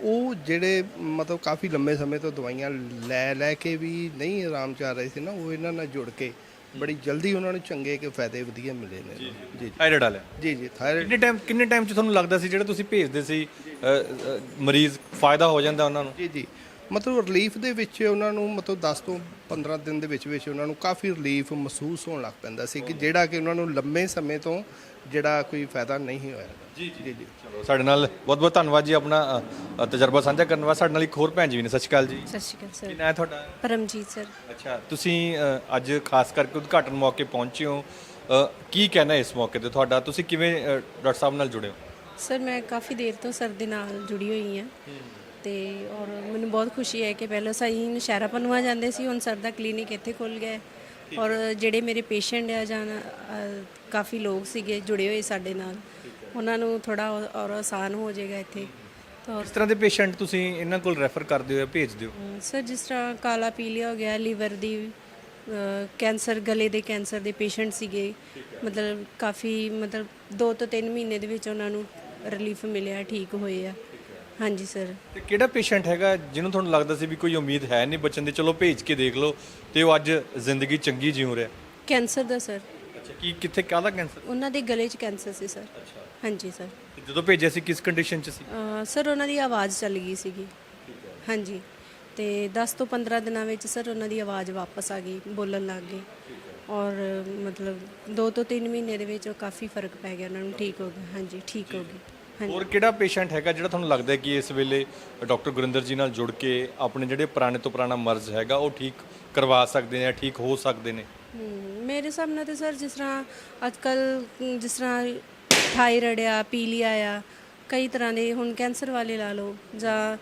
ਉਹ ਜਿਹੜੇ ਮਤਲਬ ਕਾਫੀ ਲੰਬੇ ਸਮੇਂ ਤੋਂ ਦਵਾਈਆਂ ਲੈ ਲੈ ਕੇ ਵੀ ਨਹੀਂ ਆਰਾਮ ਚ ਆ ਰਹੇ ਸੀ ਨਾ ਉਹ ਇਹਨਾਂ ਨਾਲ ਜੁੜ ਕੇ ਬੜੀ ਜਲਦੀ ਉਹਨਾਂ ਨੂੰ ਚੰਗੇ ਕਿ ਫਾਇਦੇ ਵਧੀਆ ਮਿਲੇ ਨੇ। ਜੀ। ਜੀ ਥਾਇਰਾਇਡ ਵਾਲਾ? ਜੀ ਜੀ ਥਾਇਰਾਇਡ ਕਿੰਨੇ ਟਾਈਮ ਕਿੰਨੇ ਟਾਈਮ ਚ ਤੁਹਾਨੂੰ ਲੱਗਦਾ ਸੀ ਜਿਹੜਾ ਤੁਸੀਂ ਭੇਜਦੇ ਸੀ ਅ, ਅ, ਮਰੀਜ਼ ਫਾਇਦਾ ਹੋ ਜਾਂਦਾ ਉਹਨਾਂ ਨੂੰ? ਜੀ ਜੀ। ਮਤਲਬ ਰਿਲੀਫ ਦੇ ਵਿੱਚ ਉਹਨਾਂ ਨੂੰ ਮਤਲਬ 10 ਤੋਂ 15 ਦਿਨ ਦੇ ਵਿੱਚ ਵਿੱਚ ਉਹਨਾਂ ਨੂੰ ਕਾਫੀ ਰਿਲੀਫ ਮਹਿਸੂਸ ਹੋਣ ਲੱਗ ਪੈਂਦਾ ਸੀ ਕਿ ਜਿਹੜਾ ਕਿ ਉਹਨਾਂ ਨੂੰ ਲੰਬੇ ਸਮੇਂ ਤੋਂ ਜਿਹੜਾ ਕੋਈ ਫਾਇਦਾ ਨਹੀਂ ਹੋਇਆ। ਜੀ ਜੀ। ਜੀ ਚਲੋ ਸਾਡੇ ਨਾਲ ਬਹੁਤ ਬਹੁਤ ਧੰਨਵਾਦ ਜੀ ਆਪਣਾ ਅ, ਤਜਰਬਾ ਸਾਂਝਾ ਕਰਨ ਵਾਸਤੇ। ਸਾਡੇ ਨਾਲ ਇੱਕ ਹੋਰ ਭੈਣ ਜੀ ਵੀ ਨੇ ਸਤਿ ਸ਼੍ਰੀ ਅਕਾਲ ਜੀ। ਸਤਿ ਸ਼੍ਰੀ ਅਕਾਲ ਕੀ ਸਰ ਨਾਂ ਹੈ ਤੁਹਾਡਾ? ਪਰਮਜੀਤ ਸਰ। ਅੱਛਾ ਤੁਸੀਂ ਅ, ਅੱਜ ਖਾਸ ਕਰਕੇ ਉਦਘਾਟਨ ਮੌਕੇ ਪਹੁੰਚੇ ਹੋ। ਅ, ਕੀ ਕਹਿਣਾ ਇਸ ਮੌਕੇ ਤੇ ਤੁਹਾਡਾ? ਤੁਸੀਂ ਕਿਵੇਂ ਅ, ਡਾਕਟਰ ਸਾਹਿਬ ਨਾਲ ਜੁੜੇ ਹੋ? ਸਰ ਮੈਂ ਕਾਫੀ ਦੇਰ ਤੋਂ ਸਰ ਦੇ ਨਾਲ ਜੁੜੀ ਹੋਈ ਹਾਂ। ਤੇ ਔਰ ਮੈਨੂੰ ਬਹੁਤ ਖੁਸ਼ੀ ਹੈ ਕਿ ਪਹਿਲਾਂ ਸਾਈ ਨਸ਼ਹਿਰਾ ਪਨਵਾ ਜਾਂਦੇ ਸੀ ਹੁਣ ਸਰ ਦਾ ਕਲੀਨਿਕ ਇੱਥੇ ਖੁੱਲ ਗਿਆ ਹੈ। ਔਰ ਜਿਹੜੇ ਮੇਰੇ ਪੇਸ਼ੈਂਟ ਆ ਜਾਂ ਅ, ਕਾਫੀ ਲੋਕ ਸੀਗੇ ਜੁੜੇ ਹੋਏ ਸਾਡੇ ਨਾਲ ਉਹਨਾਂ ਨੂੰ ਥੋੜਾ ਔਰ ਆਸਾਨ ਹੋ ਜਾਏਗਾ ਇੱਥੇ। ਤਾਂ ਕਿਸ ਤਰ੍ਹਾਂ ਦੇ ਪੇਸ਼ੈਂਟ ਤੁਸੀਂ ਇਹਨਾਂ ਕੋਲ ਰੈਫਰ ਕਰਦੇ ਹੋ ਜਾਂ ਭੇਜਦੇ ਹੋ? ਸਰ ਜਿਸ ਤਰ੍ਹਾਂ ਕਾਲਾ ਪੀਲੀਆ ਹੋ ਗਿਆ ਲੀਵਰ ਦੀ ਅ, ਕੈਂਸਰ ਗਲੇ ਦੇ ਕੈਂਸਰ ਦੇ ਪੇਸ਼ੈਂਟ ਸੀਗੇ। ਮਤਲਬ ਕਾਫੀ ਮਤਲਬ 2 ਤੋਂ 3 ਮਹੀਨੇ ਦੇ ਵਿੱਚ ਉਹਨਾਂ ਨੂੰ ਰਿਲੀਫ ਮਿਲਿਆ ਠੀਕ ਹੋਏ ਆ। ਹਾਂਜੀ ਸਰ। ਤੇ ਕਿਹੜਾ ਪੇਸ਼ੈਂਟ ਹੈਗਾ ਜਿਹਨੂੰ ਤੁਹਾਨੂੰ ਲੱਗਦਾ ਸੀ ਵੀ ਕੋਈ ਉਮੀਦ ਹੈ ਨਹੀਂ ਬਚਣ ਦੀ? ਚਲੋ ਭੇਜ ਕੇ ਦੇਖ ਲਓ ਤੇ ਉਹ ਅੱਜ ਜ਼ਿੰਦਗੀ ਚੰਗੀ ਜਿਉ ਰਿਹਾ। ਕੈਂਸਰ ਦਾ ਸਰ। ਅੱਛਾ ਕੀ ਕਿੱਥੇ ਕਾਹਦਾ ਕੈਂਸਰ? ਉਹਨਾਂ ਦੇ ਗਲੇ 'ਚ ਕੈਂਸਰ ਸੀ ਸਰ। ਹਾਂਜੀ ਸਰ। ਜਦੋਂ ਭੇਜਿਆ ਸੀ ਕਿਸ ਕੰਡੀਸ਼ਨ 'ਚ ਸੀ? ਸਰ ਉਹਨਾਂ ਦੀ ਆਵਾਜ਼ ਚੱਲ ਗਈ ਸੀਗੀ। ਹਾਂਜੀ। ਤੇ 10 ਤੋਂ 15 ਦਿਨਾਂ ਵਿੱਚ ਸਰ ਉਹਨਾਂ ਦੀ ਆਵਾਜ਼ ਵਾਪਸ ਆ ਗਈ ਬੋਲਣ ਲੱਗ ਗਏ ਔਰ ਮਤਲਬ 2 ਤੋਂ 3 ਮਹੀਨੇ ਦੇ ਵਿੱਚ ਉਹ ਕਾਫੀ ਫ਼ਰਕ ਪੈ ਗਿਆ ਉਹਨਾਂ ਨੂੰ ਠੀਕ ਹੋ ਗਿਆ। ਹਾਂਜੀ ਠੀਕ ਹੋ ਗਏ ਹੋਰ ਕਿਹੜਾ ਪੇਸ਼ੈਂਟ ਹੈਗਾ ਜਿਹੜਾ ਤੁਹਾਨੂੰ ਲੱਗਦਾ ਹੈ ਕਿ ਇਸ ਵੇਲੇ ਡਾਕਟਰ ਗੁਰਿੰਦਰ ਜੀ ਨਾਲ ਜੁੜ ਕੇ ਆਪਣੇ ਜਿਹੜੇ ਪੁਰਾਣੇ ਤੋਂ ਪੁਰਾਣਾ ਮਰਜ਼ ਹੈਗਾ ਉਹ ਠੀਕ ਕਰਵਾ ਸਕਦੇ ਨੇ ਜਾਂ ਠੀਕ ਹੋ ਸਕਦੇ ਨੇ? ਮੇਰੇ ਨਾਲ ਤੇ ਸਰ ਜਿਸ ਤਰ੍ਹਾਂ ਅੱਜ ਕੱਲ ਜਿਸ ਤਰ੍ਹਾਂ ਥਾਇਰਾਇਡ ਆ ਪੀਲੀਆ ਆ ਕਈ ਤਰ੍ਹਾਂ ਦੇ ਹੁਣ ਕੈਂਸਰ ਵਾਲੇ ਲਾ ਲਓ ਜਾਂ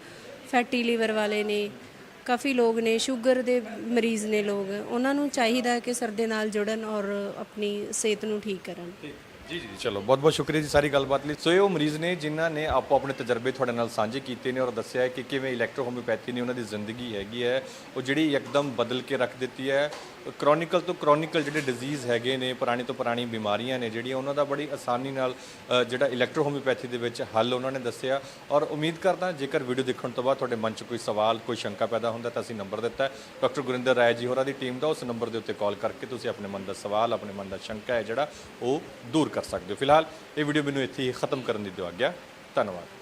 ਫੈਟੀ ਲੀਵਰ ਵਾਲੇ ਨੇ ਕਾਫੀ ਲੋਕ ਨੇ ਸ਼ੂਗਰ ਦੇ ਮਰੀਜ਼ ਨੇ ਲੋਕ ਉਹਨਾਂ ਨੂੰ ਚਾਹੀਦਾ ਕਿ ਸਰ ਦੇ ਨਾਲ ਜੁੜਨ ਔਰ ਆਪਣੀ ਸਿਹਤ ਨੂੰ ਠੀਕ ਕਰਨ। ਜੀ ਜੀ ਚਲੋ, ਬਹੁਤ ਬਹੁਤ ਸ਼ੁਕਰੀਆ ਜੀ ਸਾਰੀ ਗੱਲਬਾਤ ਲਈ। ਸੋ ਇਹ ਉਹ ਮਰੀਜ਼ ਨੇ ਜਿਨ੍ਹਾਂ ਨੇ ਆਪੋ ਆਪਣੇ ਤਜਰਬੇ ਤੁਹਾਡੇ ਨਾਲ ਸਾਂਝੇ ਕੀਤੇ ਨੇ ਔਰ ਦੱਸਿਆ ਹੈ ਕਿ ਕਿਵੇਂ ਇਲੈਕਟ੍ਰੋ ਹੋਮਿਓਪੈਥੀ ਨੇ ਉਹਨਾਂ ਦੀ ਜ਼ਿੰਦਗੀ ਹੈਗੀ ਹੈ। ਉਹ ਜਿਹੜੀ ਇੱਕਦਮ ਬਦਲ ਕੇ ਰੱਖ ਦਿੱਤੀ ਹੈ ਕ੍ਰੋਨਿਕਲ ਤੋਂ ਕ੍ਰੋਨਿਕਲ ਜਿਹੜੇ ਡਿਜ਼ੀਜ਼ ਹੈਗੇ ਨੇ ਪੁਰਾਣੀ ਤੋਂ ਪੁਰਾਣੀ ਬਿਮਾਰੀਆਂ ਨੇ ਜਿਹੜੀਆਂ ਉਹਨਾਂ ਦਾ ਬੜੀ ਆਸਾਨੀ ਨਾਲ ਅ, ਜਿਹੜਾ ਇਲੈਕਟ੍ਰੋਹੋਮਿਓਪੈਥੀ ਦੇ ਵਿੱਚ ਹੱਲ ਉਹਨਾਂ ਨੇ ਦੱਸਿਆ। ਔਰ ਉਮੀਦ ਕਰਦਾ ਜੇਕਰ ਵੀਡੀਓ ਦੇਖਣ ਤੋਂ ਬਾਅਦ ਤੁਹਾਡੇ ਮਨ 'ਚ ਕੋਈ ਸਵਾਲ ਕੋਈ ਸ਼ੰਕਾ ਪੈਦਾ ਹੁੰਦਾ ਤਾਂ ਅਸੀਂ ਨੰਬਰ ਦਿੱਤਾ ਹੈ। ਡਾਕਟਰ ਗੁਰਿੰਦਰ ਰਾਏ ਜੀ ਹੋਰਾਂ ਦੀ ਟੀਮ ਦਾ ਉਸ ਨੰਬਰ ਦੇ ਉੱਤੇ ਕਾਲ ਕਰਕੇ ਤੁਸੀਂ ਆਪਣੇ ਮਨ ਦਾ ਸਵਾਲ ਆਪਣੇ ਮਨ ਦਾ ਸ਼ੰਕਾ ਹੈ ਜਿਹੜਾ ਉਹ ਦੂਰ ਕਰ ਸਕਦੇ ਹੋ। ਫਿਲਹਾਲ ਇਹ ਵੀਡੀਓ ਮੈਨੂੰ ਇੱਥੇ ਹੀ ਖਤਮ ਕਰਨ ਦੀ ਦਿਓ ਆਗਿਆ। ਧੰਨਵਾਦ।